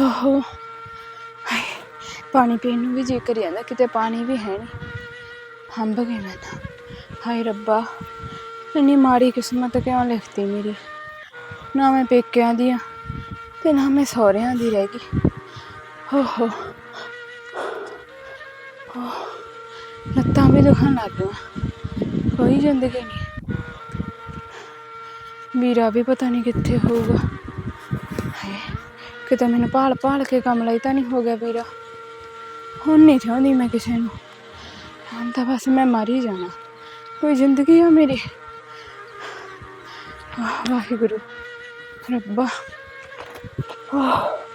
ਓਹੋ ਹਾਏ ਪਾਣੀ ਪੀਣ ਨੂੰ ਵੀ ਜੀ ਕਰੀ ਜਾਂਦਾ ਕਿਤੇ ਪਾਣੀ ਵੀ ਹੈ ਨਹੀਂ। ਹੰਬ ਗਈ ਮੈਂ ਤਾਂ। ਹਾਏ ਰੱਬਾ ਇੰਨੀ ਮਾੜੀ ਕਿਸਮਤ ਕਿਉਂ ਲਿਖਤੀ ਮੇਰੀ? ਨਾ ਮੈਂ ਪੇਕਿਆਂ ਦੀ ਆ ਤੇ ਨਾ ਮੈਂ ਸਹੁਰਿਆਂ ਦੀ ਰਹਿ ਗਈ। ਓਹੋ। ਓਹ, ਲੱਤਾਂ ਵੀ ਦੁਖਣ ਲੱਗ ਗਈਆਂ। ਕੋਈ ਜ਼ਿੰਦਗੀ ਨਹੀਂ। ਵੀਰਾ ਵੀ ਪਤਾ ਨਹੀਂ ਕਿੱਥੇ ਹੋਊਗਾ। ਕਿਤੇ ਮੈਨੂੰ ਭਾਲ ਭਾਲ ਕੇ ਕੰਮ ਲਈ ਤਾਂ ਨਹੀਂ ਹੋ ਗਿਆ ਵੀਰਾ। ਹੁਣ ਨਹੀਂ ਚਾਹੁੰਦੀ ਮੈਂ ਕਿਸੇ ਨੂੰ। ਹੁਣ ਤਾਂ ਬਸ ਮੈਂ ਮਰ ਹੀ ਜਾਣਾ। ਕੋਈ ਜ਼ਿੰਦਗੀ ਆ ਮੇਰੀ। ਵਾਹਿਗੁਰੂ। ਰੱਬਾ। ਆਹ।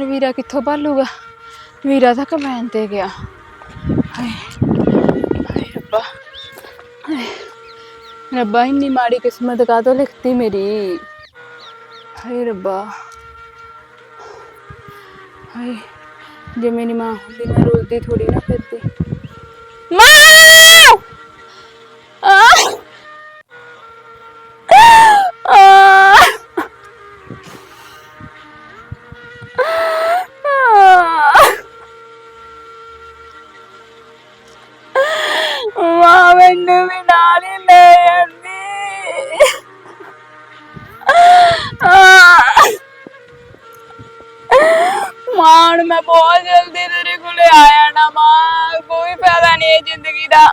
ਹੁਣ ਵੀਰਾ ਕਿੱਥੋਂ ਭਾਲੂਗਾ? ਵੀਰਾ ਤਾਂ ਕਮੈਨ ਤੇ ਗਿਆ। ਹਾਏ ਹਾਏ ਰੱਬਾ। ਹਾਏ, ਰੱਬਾ, ਇੰਨੀ ਮਾੜੀ ਕਿਸਮਤ ਕਾਹਤੋਂ ਲਿਖਤੀ ਮੇਰੀ? ਹਾਏ ਰੱਬਾ। ਹਾਏ, ਜੇ ਮੇਰੀ ਮਾਂ ਹੁੰਦੀ, ਮੈਂ ਰੋਲਦੀ ਥੋੜੀ ਨਾ ਫਿਰਦੀ। ਮਾਂ ਮੈਂ ਬਹੁਤ ਜਲਦੀ ਤੇਰੇ ਕੋਲੇ ਆ ਜਾਣਾ ਮਾਂ। ਕੋਈ ਫਾਇਦਾ ਨਹੀਂ ਇਹ ਜ਼ਿੰਦਗੀ ਦਾ।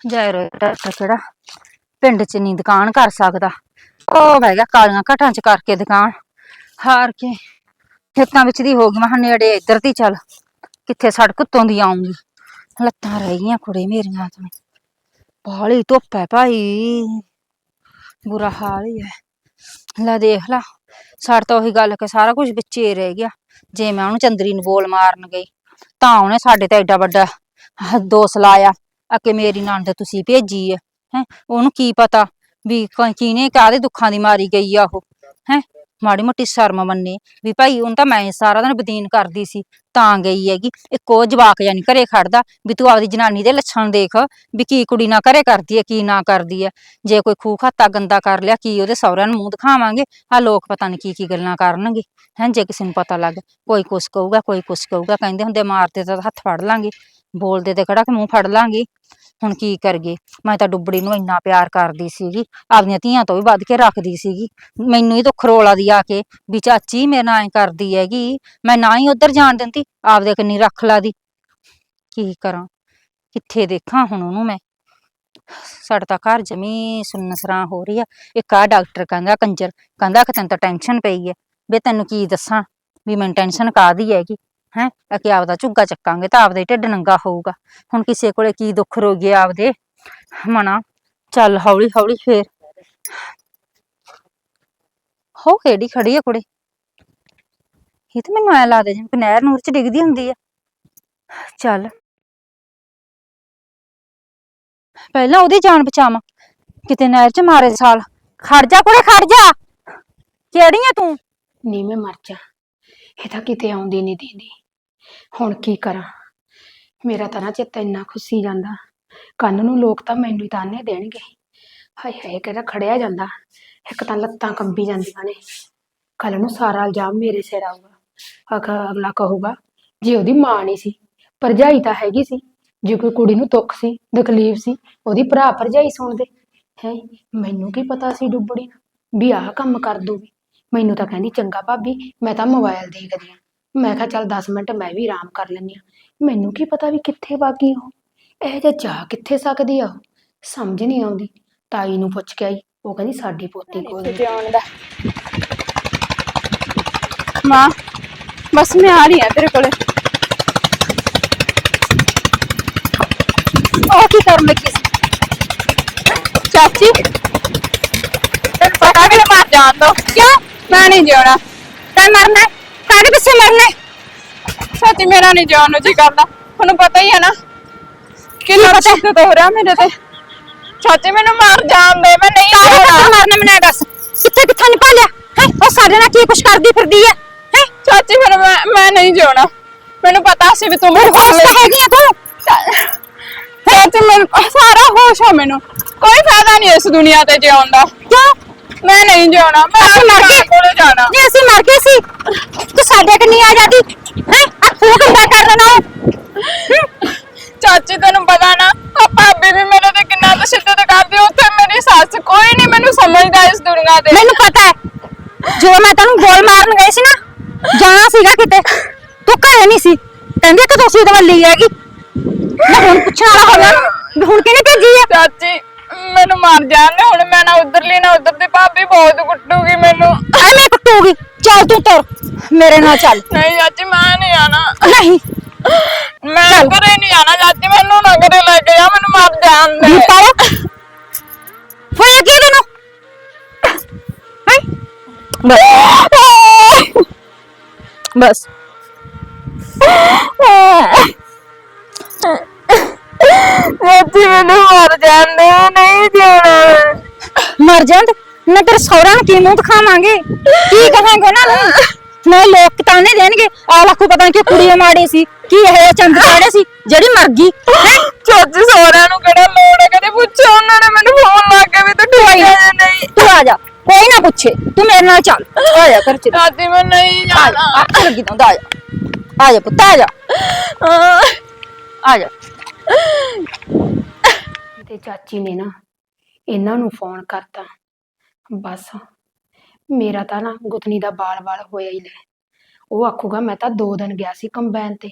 ਜੈਰੋ ਡਾਕਟਰ ਕਿਹੜਾ? ਪਿੰਡ 'ਚ ਨਹੀਂ ਦੁਕਾਨ ਕਰ ਸਕਦਾ। ਉਹ ਬਹਿ ਗਿਆ ਕਾਲੀਆਂ ਘਟਾਂ 'ਚ ਕਰਕੇ ਦੁਕਾਨ। ਹਾਰ ਕੇ ਖੇਤਾਂ ਵਿੱਚ ਦੀ ਹੋ ਗਈ। ਮੈਂ ਕਿਹਾ, ਨੇੜੇ ਇੱਧਰ ਦੀ ਚੱਲ, ਕਿੱਥੇ ਸੜਕ ਉੱਤੋਂ ਦੀ ਆਉਂਗੀ ਲੱਤਾਂ ਰਹਿ ਗਈਆਂ ਕੁੜੇ ਮੇਰੀਆਂ ਤਾਂ। ਬਾਹਲੀ ਧੁੱਪ ਹੈ ਭਾਈ। ਬੁਰਾ ਹਾਲ ਹੀ ਹੈ। ਲੈ ਦੇਖ ਲਾ ਸਾਡ ਤਾਂ ਉਹੀ ਗੱਲ ਕਿ ਸਾਰਾ ਕੁਝ ਵਿੱਚੇ ਰਹਿ ਗਿਆ। ਜੇ ਮੈਂ ਉਹਨੂੰ ਚੰਦਰੀ ਨੂੰ ਬੋਲ ਮਾਰਨ ਗਈ, ਤਾਂ ਉਹਨੇ ਸਾਡੇ ਤੇ ਐਡਾ ਵੱਡਾ ਦੋਸ਼ ਲਾਇਆ ਆ ਮੇਰੀ ਨਣਦ ਤੁਸੀਂ ਭੇਜੀ ਹੈ ਹੈ। ਉਹਨੂੰ ਕੀ ਪਤਾ ਵੀ ਕਿਹਨੇ ਕਾਹਦੇ ਦੁੱਖਾਂ ਦੀ ਮਾਰੀ ਗਈ ਆ ਉਹ, ਹੈ। ਮਾੜੀ ਮੋਟੀ ਸ਼ਰਮ ਮੰਨੇ ਵੀ ਭਾਈ ਉਹਨੂੰ ਤਾਂ ਮੈਂ ਸਾਰਾ ਦਿਨ ਬਦੀਨ ਕਰਦੀ ਸੀ, ਤਾਂ ਗਈ ਹੈਗੀ। ਇੱਕ ਜਵਾਕ ਜਾਨੀ ਘਰੇ ਖੜਦਾ ਵੀ ਤੂੰ ਆਪਦੀ ਜਨਾਨੀ ਦੇ ਲੱਛਣ ਦੇਖ ਵੀ ਕੀ ਕੁੜੀ ਨਾ ਘਰੇ ਕਰਦੀ ਹੈ, ਕੀ ਨਾ ਕਰਦੀ ਹੈ। ਜੇ ਕੋਈ ਖੂਹ ਖਾਤਾ ਗੰਦਾ ਕਰ ਲਿਆ, ਕੀ ਉਹਦੇ ਸਹੁਰਿਆਂ ਨੂੰ ਮੂੰਹ ਦਿਖਾਵਾਂਗੇ? ਆ ਲੋਕ ਪਤਾ ਨਹੀਂ ਕੀ ਕੀ ਗੱਲਾਂ ਕਰਨਗੇ। ਹੈਂ, ਜੇ ਕਿਸੇ ਨੂੰ ਪਤਾ ਲੱਗ, ਕੋਈ ਕੁਛ ਕਹੂਗਾ, ਕੋਈ ਕੁਛ ਕਹੂਗਾ, ਕਹਿੰਦੇ ਹੁੰਦੇ ਮਾਰਦੇ ਤਾਂ ਹੱਥ ਫੜ ਲਾਂਗੇ। ਬੋਲਦੇ ਤੇ ਖੜਾ ਕਿ ਮੂੰਹ ਫੜ ਲਾਂਗੇ। ਹੁਣ ਕੀ ਕਰਗੇ ਮੈਂ ਤਾਂ ਡੁੱਬੜੀ ਨੂੰ ਇੰਨਾ ਪਿਆਰ ਕਰਦੀ ਸੀਗੀ ਆਪਦੀਆਂ ਧੀਆਂ ਤੋਂ ਵੀ ਵੱਧ ਕੇ ਰੱਖਦੀ ਸੀਗੀ। ਮੈਨੂੰ ਹੀ ਦੁੱਖ ਰੋਲਾ ਦੀ ਆ ਕੇ ਵੀ ਚਾਚੀ ਮੇਰੇ ਨਾਲ ਐ ਕਰਦੀ ਹੈਗੀ। ਮੈਂ ਨਾ ਹੀ ਉੱਧਰ ਜਾਣ ਦਿੰਦੀ, ਆਪਦੇ ਕੰਨੀ ਰੱਖ ਲਾ ਦੀ ਕੀ ਕਰਾਂ? ਕਿੱਥੇ ਦੇਖਾਂ ਹੁਣ ਉਹਨੂੰ ਮੈਂ? ਸਾਡਾ ਤਾਂ ਘਰ ਜਮੀ ਸੁੰਨਸਰਾਂ ਹੋ ਰਹੀ ਆ। ਇੱਕ ਆ ਡਾਕਟਰ ਕਹਿੰਦਾ, ਕੰਜਰ, ਕਹਿੰਦਾ ਕਿ ਤੈਨੂੰ ਤਾਂ ਟੈਨਸ਼ਨ ਪਈ ਹੈ। ਵੀ ਤੈਨੂੰ ਕੀ ਦੱਸਾਂ? ਵੀ ਮੈਨੂੰ ਟੈਨਸ਼ਨ ਕਾਹਦੀ ਹੈਗੀ? ਹੈ। ਕਿ ਆਪਦਾ ਝੁੱਗਾ ਚੱਕਾਂਗੇ ਤਾਂ ਆਪਦਾ ਹੀ ਢਿੱਡ ਨੰਗਾ ਹੋਊਗਾ। ਹੁਣ ਕਿਸੇ ਕੋਲੇ ਕੀ ਦੁੱਖ ਰੋਗੇ ਆਪਦੇ? ਮਨਾ। ਚੱਲ ਹੌਲੀ ਹੌਲੀ ਫੇਰ। ਹੋ ਕਿਹੜੀ ਖੜੀ ਆ ਕੁੜੇ? ਇਹ ਤਾਂ ਮੈਨੂੰ ਐ ਲੱਗਦਾ ਜਿਵੇਂ ਕਿ ਨਹਿਰ ਨੂਰ ਚ ਡਿੱਗਦੀ ਹੁੰਦੀ ਆ। ਚੱਲ। ਪਹਿਲਾਂ ਉਹਦੀ ਜਾਨ ਬਚਾਵਾਂ। ਕਿਤੇ ਨਹਿਰ ਚ ਮਾਰੇ ਸਾਲ। ਖੜ ਜਾ ਕੁੜੇ ਖੜ ਜਾ। ਕਿਹੜੀ ਆ ਤੂੰ? ਨਹੀਂ ਮੈਂ ਮਰ ਜਾ। ਇਹ ਤਾਂ ਕਿਤੇ ਆਉਂਦੀ ਨਹੀਂ ਦੀਦੀ। ਹੁਣ ਕੀ ਕਰਾਂ? ਮੇਰਾ ਤਾਂ ਨਾ ਚਿੱਤ ਇੰਨਾ ਖੁੱਸੀ ਜਾਂਦਾ। ਕੰਨ ਨੂੰ ਲੋਕ ਤਾਂ ਮੈਨੂੰ ਹੀ ਤਾਨੇ ਦੇਣਗੇ। ਹਾਏ ਹਾਏ, ਕਿਹੜਾ ਖੜਿਆ ਜਾਂਦਾ। ਇੱਕ ਤਾਂ ਲੱਤਾਂ ਕੰਬੀ ਜਾਂਦੀਆਂ ਨੇ। ਕੱਲ ਨੂੰ ਸਾਰਾ ਇਲਜ਼ਾਮ ਮੇਰੇ ਸਿਰ ਆਊਗਾ। ਅਗ, ਅਗਲਾ ਕਹੂਗਾ, ਜੇ ਉਹਦੀ ਮਾਂ ਨਹੀਂ ਸੀ, ਭਰਜਾਈ ਤਾਂ ਹੈਗੀ ਸੀ। ਜੇ ਕੋਈ ਕੁੜੀ ਨੂੰ ਦੁੱਖ ਸੀ, ਤਕਲੀਫ ਸੀ, ਉਹਦੀ ਭਰਾ ਭਰਜਾਈ ਸੁਣਦੇ। ਹੈ, ਮੈਨੂੰ ਕੀ ਪਤਾ ਸੀ ਡੁੱਬੜੀ ਵੀ ਆਹ ਕੰਮ ਕਰ ਦੂਗੀ। ਮੈਨੂੰ ਤਾਂ ਕਹਿੰਦੀ, ਚੰਗਾ ਭਾਬੀ, ਮੈਂ ਤਾਂ ਮੋਬਾਈਲ ਦੇਖਦੀ ਆ। ਮੈਂ ਕਿਹਾ ਚੱਲ 10 ਮਿੰਟ ਮੈਂ ਵੀ ਆਰਾਮ ਕਰ ਲੈਂਦੀ ਆ ਮੈਨੂੰ ਕੀ ਪਤਾ ਵੀ ਕਿੱਥੇ ਬਾਕੀ ਉਹ। ਇਹ ਜੇ ਜਾ ਕਿੱਥੇ ਸਕਦੀ ਆ ਉਹ? ਸਮਝ ਨਹੀਂ ਆਉਂਦੀ। ਤਾਈ ਨੂੰ ਪੁੱਛ ਕੇ ਆਈ। ਉਹ ਕਹਿੰਦੀ ਸਾਡੀ ਪੋਤੀ ਕੋਲ ਜਾਣ ਦਾ। ਮਾਂ ਬਸ ਮੈਂ ਆ ਰਹੀ ਆ ਤੇਰੇ ਕੋਲੇ। ਉਹ ਕੀ ਕਰਨ ਲੱਗੀ ਸੀ? ਚਾਚੀ? ਤੈਨੂੰ ਪਤਾ ਵੀ ਮਰ ਜਾਣ ਦੋ ਕਿਉਂ? ਮੈਂ ਨਹੀਂ ਜਿਉਣਾ। ਤੈਂ ਮਰਨਾ ਹੈ? ਕਾਹਦੇ ਪਿੱਛੇ ਮਰਨੇ ਸੱਚੀ ਮੇਰਾ ਨਹੀਂ ਜਾਣ ਨੂੰ ਜੀ ਕਰਦਾ। ਤੁਹਾਨੂੰ ਪਤਾ ਹੀ ਹੈ ਨਾ ਕਿੰਨਾ ਪਤਾ? ਸ਼ਿੱਦਤ ਹੋ ਰਿਹਾ ਮੇਰੇ ਤੇ। ਚਾਚੀ ਮੈਨੂੰ ਮਾਰ ਜਾਣ ਦੇ ਮੈਂ ਨਹੀਂ ਕਾਹਦੇ ਪਿੱਛੇ ਮਰਨੇ ਮੈਨੂੰ ਇਹ ਦੱਸ। ਕਿੱਥੇ ਕਿੱਥੇ ਨਹੀਂ ਭਾਲਿਆ ਹੈ? ਉਹ ਸਾਡੇ ਨਾਲ ਕੀ ਕੁਛ ਕਰਦੀ ਫਿਰਦੀ ਹੈ? ਹੈ? ਚਾਚੀ ਫਿਰ ਮੈਂ ਮੈਂ ਨਹੀਂ ਜਾਣਾ। ਮੈਨੂੰ ਪਤਾ ਸੀ ਵੀ ਤੂੰ ਮੇਰੇ ਤਾਂ ਹੈਗੀ ਆ ਤੂੰ? ਚਾਚੀ ਮੈਨੂੰ ਸਾਰਾ ਹੋਸ਼ ਆ ਮੈਨੂੰ। ਕੋਈ ਫਾਇਦਾ ਨਹੀਂ ਇਸ ਦੁਨੀਆ ਤੇ ਜਿਉਣ ਦਾ। ਕਿਉਂ? ਮੈਂ ਨਹੀਂ ਜਾਣਾ ਮੈਂ ਅਸੀਂ ਮਰ ਗਏ। ਕੋਲੇ ਜਾਣਾ। ਜੇ ਅਸੀਂ ਮਰ ਗਏ ਸੀ। ਤੂੰ ਸਾਡੇ ਕਿ ਨਹੀਂ ਆ ਜਾਂਦੀ। ਹੈ? ਆ ਤੂੰ ਕੰਦਾ ਕਰ ਦੇਣਾ ਹੂੰ? ਚਾਚੀ ਤੈਨੂੰ ਪਤਾ ਨਾ ਆ ਭਾਬੀ ਵੀ ਮੇਰੇ ਤੇ ਕਿੰਨਾ ਤਸ਼ੱਦਦ ਕਰਦੀ ਉੱਥੇ ਮੇਰੀ ਸੱਸ ਕੋਈ ਨਹੀਂ ਮੈਨੂੰ ਸਮਝਦਾ ਇਸ ਦੁਨੀਆ ਤੇ ਮੈਨੂੰ ਪਤਾ ਹੈ ਜੋ ਮੈਂ ਤੈਨੂੰ ਗੋਲ ਮਾਰਨ ਗਈ ਸੀ ਨਾ ਜਾਣਾ ਸੀਗਾ ਕਿਤੇ। ਤੂੰ ਘਰੇ ਨਹੀਂ ਸੀ। ਕਹਿੰਦੀ ਕਿ ਤੁਸੀਂ ਦਵੱਲੀ ਹੈਗੀ ਮੈਂ ਹੁਣ ਪੁੱਛਣ ਵਾਲਾ ਹੋ ਗਿਆ ਨਾ ਵੀ ਹੁਣ ਕਿਹਨੇ ਭੇਜੀ ਹੈ ਚਾਚੀ ਮੈਨੂੰ ਮਾਰ ਜਾਣ ਹੁਣ ਮੈਂ ਨਾ ਉਧਰਲੀ ਨਾ ਉਧਰ ਦੀ ਭਾਬੀ ਬਹੁਤ ਕੁੱਟੂਗੀ ਮੈਨੂੰ। ਐਵੇਂ ਕੁੱਟੂਗੀ। ਚੱਲ ਤੂੰ ਤੁਰ ਮੇਰੇ ਨਾਲ ਚੱਲ। ਨਹੀਂ ਚਾਚੀ ਮੈਂ ਨਹੀਂ ਆਣਾ ਨਹੀਂ। ਮੈਂ ਘਰੇ ਨਹੀਂ ਆਣਾ ਚਾਚੀ ਮੈਨੂੰ ਨਾ ਘਰੇ ਲੈ ਕੇ ਆ ਮੈਨੂੰ ਮਾਰ ਜਾਣ ਦੇ ਪਾਇਆ ਹੋਇਆ ਕੀ ਤੈਨੂੰ? ਹੈਂ? ਬਸ। ਚਾਚੀ ਮੈਨੂੰ ਮਾਰ ਜਾਣ ਦੇ ਨਹੀਂ ਜਾਣਾ ਮਰ ਜਾਂਦ ਨਾ ਤੇਰੇ ਸਹੁਰਾ ਨੂੰ ਕੀ ਮੂੰਹ ਦਿਖਾਵਾਂਗੇ? ਕੀ ਕਹਾਂਗੇ ਉਹਨਾਂ ਨੂੰ ਨਾ ਲੋਕ ਤਾਨੇ ਦੇਣਗੇ ਆ ਲੱਖੂ ਪਤਾ ਨਹੀਂ ਕਿ ਕੁੜੀ ਮਾੜੀ ਸੀ ਕੀ ਇਹ ਚੰਦ ਕਾੜੇ ਸੀ ਜਿਹੜੀ ਮਰ ਗਈ। ਹੈਂ? ਚਾਚੀ ਸੋਹਰਿਆਂ ਨੂੰ ਕਿਹੜਾ ਲੋੜ ਹੈ? ਕਦੇ ਪੁੱਛਿਆ ਉਹਨਾਂ ਨੇ ਮੈਨੂੰ ਫੋਨ ਲਾ ਕੇ ਵੀ ਤੂੰ ਠੀਕ ਹੈ ਜਾਂ ਨਹੀਂ। ਤੂੰ ਆ ਜਾ। ਕੋਈ ਨਾ ਪੁੱਛੇ। ਤੂੰ ਮੇਰੇ ਨਾਲ ਚੱਲ। ਆ ਜਾ ਕਰ ਚੱਲ ਚਾਚੀ ਮੈਂ ਨਹੀਂ ਆ ਜਾ ਜਾਣਾ। ਆ ਲੱਗੀ ਤਾਂ ਆ ਜਾ। ਆ ਜਾ ਪੁੱਤ ਆ ਜਾ। ਆ ਜਾ। ਤੇ ਚਾਚੀ ਨੇ ਨਾ ਇਹਨਾਂ ਨੂੰ ਫੋਨ ਕਰਤਾ। ਬਸ, ਮੇਰਾ ਤਾਂ ਨਾ ਗੁੱਤਨੀ ਦਾ ਬਾਲ-ਬਾਲ ਹੋਇਆ ਹੀ ਲੈ। ਉਹ ਆਖੂਗਾ, ਮੈਂ ਤਾਂ ਦੋ ਦਿਨ ਗਿਆ ਸੀ ਕੰਬਾਈਨ ਤੇ।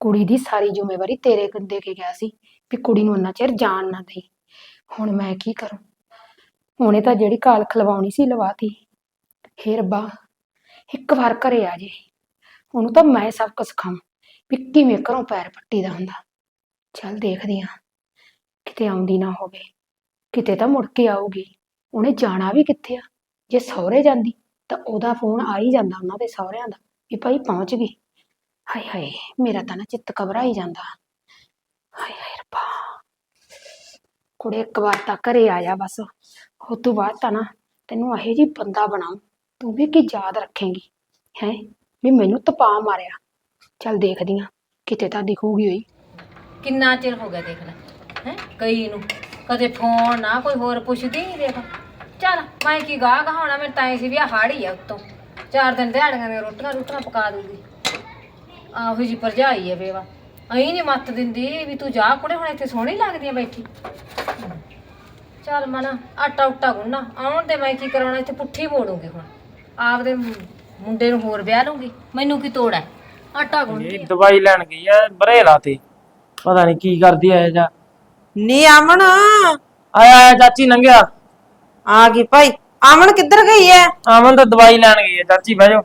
ਕੁੜੀ ਦੀ ਸਾਰੀ ਜ਼ਿੰਮੇਵਾਰੀ ਤੇਰੇ ਕੋਲ ਕੇ ਗਿਆ ਸੀ ਵੀ ਕੁੜੀ ਨੂੰ ਉਹਨਾਂ ਚਿਰ ਜਾਣ ਨਾ ਦੇਈ ਹੁਣ ਮੈਂ ਕੀ ਕਰੂੰ? ਹੁਣੇ ਤਾਂ ਜਿਹੜੀ ਕਾਲ ਖਲਵਾਉਣੀ ਸੀ ਲਵਾਤੀ। ਹੇ ਰੱਬਾ, ਇੱਕ ਵਾਰ ਘਰੇ ਆ ਜੇ। ਉਹਨੂੰ ਤਾਂ ਮੈਂ ਸਭ ਕੁਝ ਸਿਖਾਵਾਂ ਵੀ ਕਿਵੇਂ ਘਰੋਂ ਪੈਰ ਪੱਟੀ ਦਾ ਹੁੰਦਾ। ਚੱਲ ਦੇਖਦੀ ਆ ਕਿਤੇ ਆਉਂਦੀ ਨਾ ਹੋਵੇ। ਕਿਤੇ ਤਾਂ ਮੁੜ ਕੇ ਆਊਗੀ। ਉਹਨੇ ਜਾਣਾ ਵੀ ਕਿੱਥੇ ਆ? ਜੇ ਸਹੁਰੇ ਜਾਂਦੀ, ਤਾਂ ਉਹਦਾ ਫੋਨ ਆ ਹੀ ਜਾਂਦਾ ਉਹਨਾਂ ਦੇ ਸਹੁਰਿਆਂ ਦਾ, ਵੀ ਭਾਈ ਪਹੁੰਚ ਗਈ। ਹਾਏ ਹਾਏ, ਮੇਰਾ ਤਾਂ ਨਾ ਚਿੱਤ ਘਬਰਾਈ ਜਾਂਦਾ। ਹਾਏ ਹਾਏ ਰੱਬਾ। ਕੁੜੇ ਇੱਕ ਵਾਰ ਤਾਂ ਘਰੇ ਆ ਜਾ ਬਸ। ਉਹ ਤੋਂ ਬਾਅਦ ਤਾਂ ਨਾ ਤੈਨੂੰ ਇਹ ਜੀ ਬੰਦਾ ਬਣਾਉ ਤੂੰ ਵੀ ਕੀ ਯਾਦ ਰੱਖੇਂਗੀ। ਹੈ, ਵੀ ਮੈਨੂੰ ਤਪਾ ਮਾਰਿਆ। ਚੱਲ ਦੇਖਦੀ ਆ, ਕਿਤੇ ਤਾਂ ਦਿਖੂਗੀ ਹੋਈ ਕਿੰਨਾ ਚਿਰ ਹੋ ਗਿਆ ਦੇਖ ਲੈ, ਹੈ, ਕਈ ਨੂੰ। ਕਦੇ ਫੋਨ ਨਾ ਕੋਈ ਹੋਰ ਪੁੱਛਦੀ ਦੇਖ। ਚੱਲ ਮੈਂ ਕੀ ਗਾਹ ਗਹਾਉਣਾ ਮੈਂ ਤਾਂ ਸੀ ਵੀ ਆ ਹਾੜੀ ਆ ਉੱਤੋਂ। ਚਾਰ ਦਿਨ ਦਿਹਾੜੀਆਂ ਦੀਆਂ ਰੋਟੀਆਂ ਰੋਟੀਆਂ ਪਕਾ ਦੂਗੀ। ਆਹੋ ਜੀ ਭਰਜਾਈ ਹੈ ਬੇਵਾ ਅਹੀਂ ਨਹੀਂ ਮੱਤ ਦਿੰਦੀ ਵੀ ਤੂੰ ਜਾ ਕੁੜੇ ਹੁਣ ਇੱਥੇ ਸੋਹਣੀ ਲੱਗਦੀ ਆ ਬੈਠੀ। ਚੱਲ ਮਨਾ ਆਟਾ ਉਟਾ ਗੁੰਨਾ ਆਉਣ ਤੇ ਮੈਂ ਕੀ ਕਰਾਉਣਾ ਇੱਥੇ ਪੁੱਠੀ ਮੋੜੂਗੀ ਹੁਣ। ਆਪਦੇ ਮੁੰਡੇ ਨੂੰ ਹੋਰ ਵਿਆਹ ਲੂੰਗੀ ਮੈਨੂੰ ਕੀ ਤੋੜ ਹੈ ਆਟਾ ਗੁੰਨਦੀ ਇਹ ਦਵਾਈ ਲੈਣ ਗਈ ਆ ਬਰੇ ਲਾਤੇ ਪਤਾ ਨਹੀਂ ਕੀ ਕਰਦੀ ਐ ਜਾ। ਨੀ ਅਮਨ। ਆਇਆ ਆਇਆ ਚਾਚੀ ਲੰਘਿਆ। ਆ ਗਈ ਭਾਈ। ਅਮਨ ਕਿੱਧਰ ਗਈ ਐ? ਆਮਨ ਤਾਂ ਦਵਾਈ ਲੈਣ ਗਈ ਆ ਚਾਚੀ ਬਹਿ ਜਾਓ।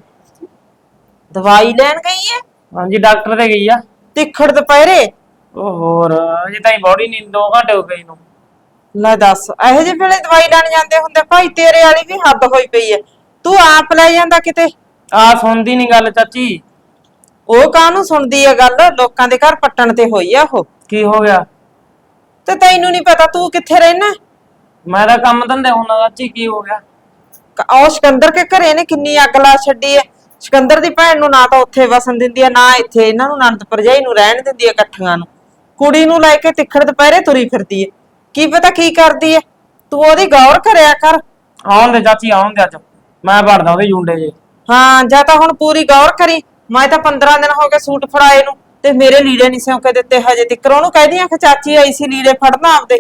ਦਵਾਈ ਲੈਣ ਗਈ ਐ? ਹਾਂਜੀ ਡਾਕਟਰ ਤੇ ਗਈ ਆ। ਤਿੱਖੜ ਦੁਪਹਿਰੇ? ਉਹ ਹੋਰ ਅਜੇ ਤਾਈ ਬੋਡੀ ਨਹੀਂ 2 ਘੰਟੇ ਹੋ ਗਏ ਨੂੰ ਲੈ ਦੱਸ ਇਹੋ ਜਿਹੇ ਵੇਲੇ ਦਵਾਈ ਲੈਣ ਜਾਂਦੇ ਹੁੰਦੇ ਭਾਈ ਤੇਰੇ ਵਾਲੀ ਵੀ ਹੱਦ ਹੋਈ ਪਈ ਐ। ਤੂੰ ਆਪ ਲੈ ਜਾਂਦਾ ਕਿਤੇ? ਆ ਸੁਣਦੀ ਨਹੀਂ ਗੱਲ ਚਾਚੀ। ਉਹ ਕਾਹਨੂੰ ਸੁਣਦੀ ਐ ਗੱਲ? ਲੋਕਾਂ ਦੇ ਘਰ ਪੱਟਣ ਤੇ ਹੋਈ ਆ ਉਹ। ਕੀ ਹੋ ਗਿਆ? ਤੇ ਤੈਨੂੰ ਨਹੀਂ ਪਤਾ ਤੂੰ ਕਿੱਥੇ ਰਹਿਣਾ? ਮੈਂ ਤਾਂ ਕੰਮ ਧੰਦੇ ਹੁੰਦਾ ਚਾਚੀ ਕੀ ਹੋ ਗਿਆ। ਉਹ ਸਿਕੰਦਰ ਕੇ ਘਰੇ ਨੇ ਕਿੰਨੀ ਅੱਗ ਲਾ ਛੱਡੀ ਐ। ਸਿਕੰਦਰ ਦੀ ਭੈਣ ਨੂੰ ਨਾ ਤਾਂ ਉੱਥੇ ਵਸਣ ਦਿੰਦੀ ਐ ਨਾ ਇੱਥੇ ਇਹਨਾਂ ਨੂੰ ਨੰਦ ਪਰਜਾਈ ਨੂੰ ਰਹਿਣ ਦਿੰਦੀ ਐ ਇਕੱਠੀਆਂ ਨੂੰ। ਕੁੜੀ ਨੂੰ ਲੈ ਕੇ ਤਿੱਖੜ ਦੁਪਹਿਰੇ ਤੁਰੀ ਫਿਰਦੀ ਐ। ਕੀ ਪਤਾ ਕੀ ਕਰਦੀ ਐ? ਤੂੰ ਉਹਦੀ ਗੌਰ ਕਰਿਆ ਕਰ। ਆਉਣ ਦੇ ਚਾਚੀ ਆਉਣ ਦੇ ਅੱਜ। ਮੈਂ ਭਰਦਾ ਉਹਦੇ ਜੁੰਡੇ ਜੇ। ਹਾਂ ਜਾਂ ਤਾਂ ਹੁਣ ਪੂਰੀ ਗੌਰ ਕਰੀ। ਮੈਂ ਤਾਂ 15 ਦਿਨ ਹੋ ਗਏ ਸੂਟ ਫੜਾਏ ਨੂੰ। ਤੇ ਮੇਰੇ ਲੀੜੇ ਨਹੀਂ ਸਿਉਂਕੇ ਦਿੱਤੇ ਹਜੇ ਤੱਕ ਉਹਨੂੰ ਕਹਿਦੀ ਆ ਕਿ ਚਾਚੀ ਆਈ ਸੀ ਲੀੜੇ ਫੜਨਾ ਆਪਦੇ।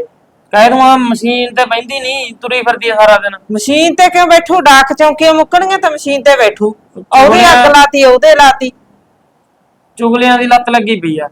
ਕਹਿ ਆ ਮਸ਼ੀਨ ਤੇ ਬੈੰਦੀ ਨਹੀਂ ਤੁਰੀ ਫਿਰਦੀ ਆ ਸਾਰਾ ਦਿਨ। ਮਸ਼ੀਨ ਤੇ ਕਿਉਂ ਬੈਠੂ? ਡਾਕ ਚੌਂਕੀਆਂ ਮੁੱਕਣਗੀਆਂ ਤਾਂ ਮਸ਼ੀਨ ਤੇ ਬੈਠੂ। ਉਹਦੇ ਅੱਗ ਲਾਤੀ ਉਹਦੇ ਲਾਤੀ। ਚੁਗਲੀਆਂ ਦੀ ਲੱਤ ਲੱਗੀ ਪਈ ਆ।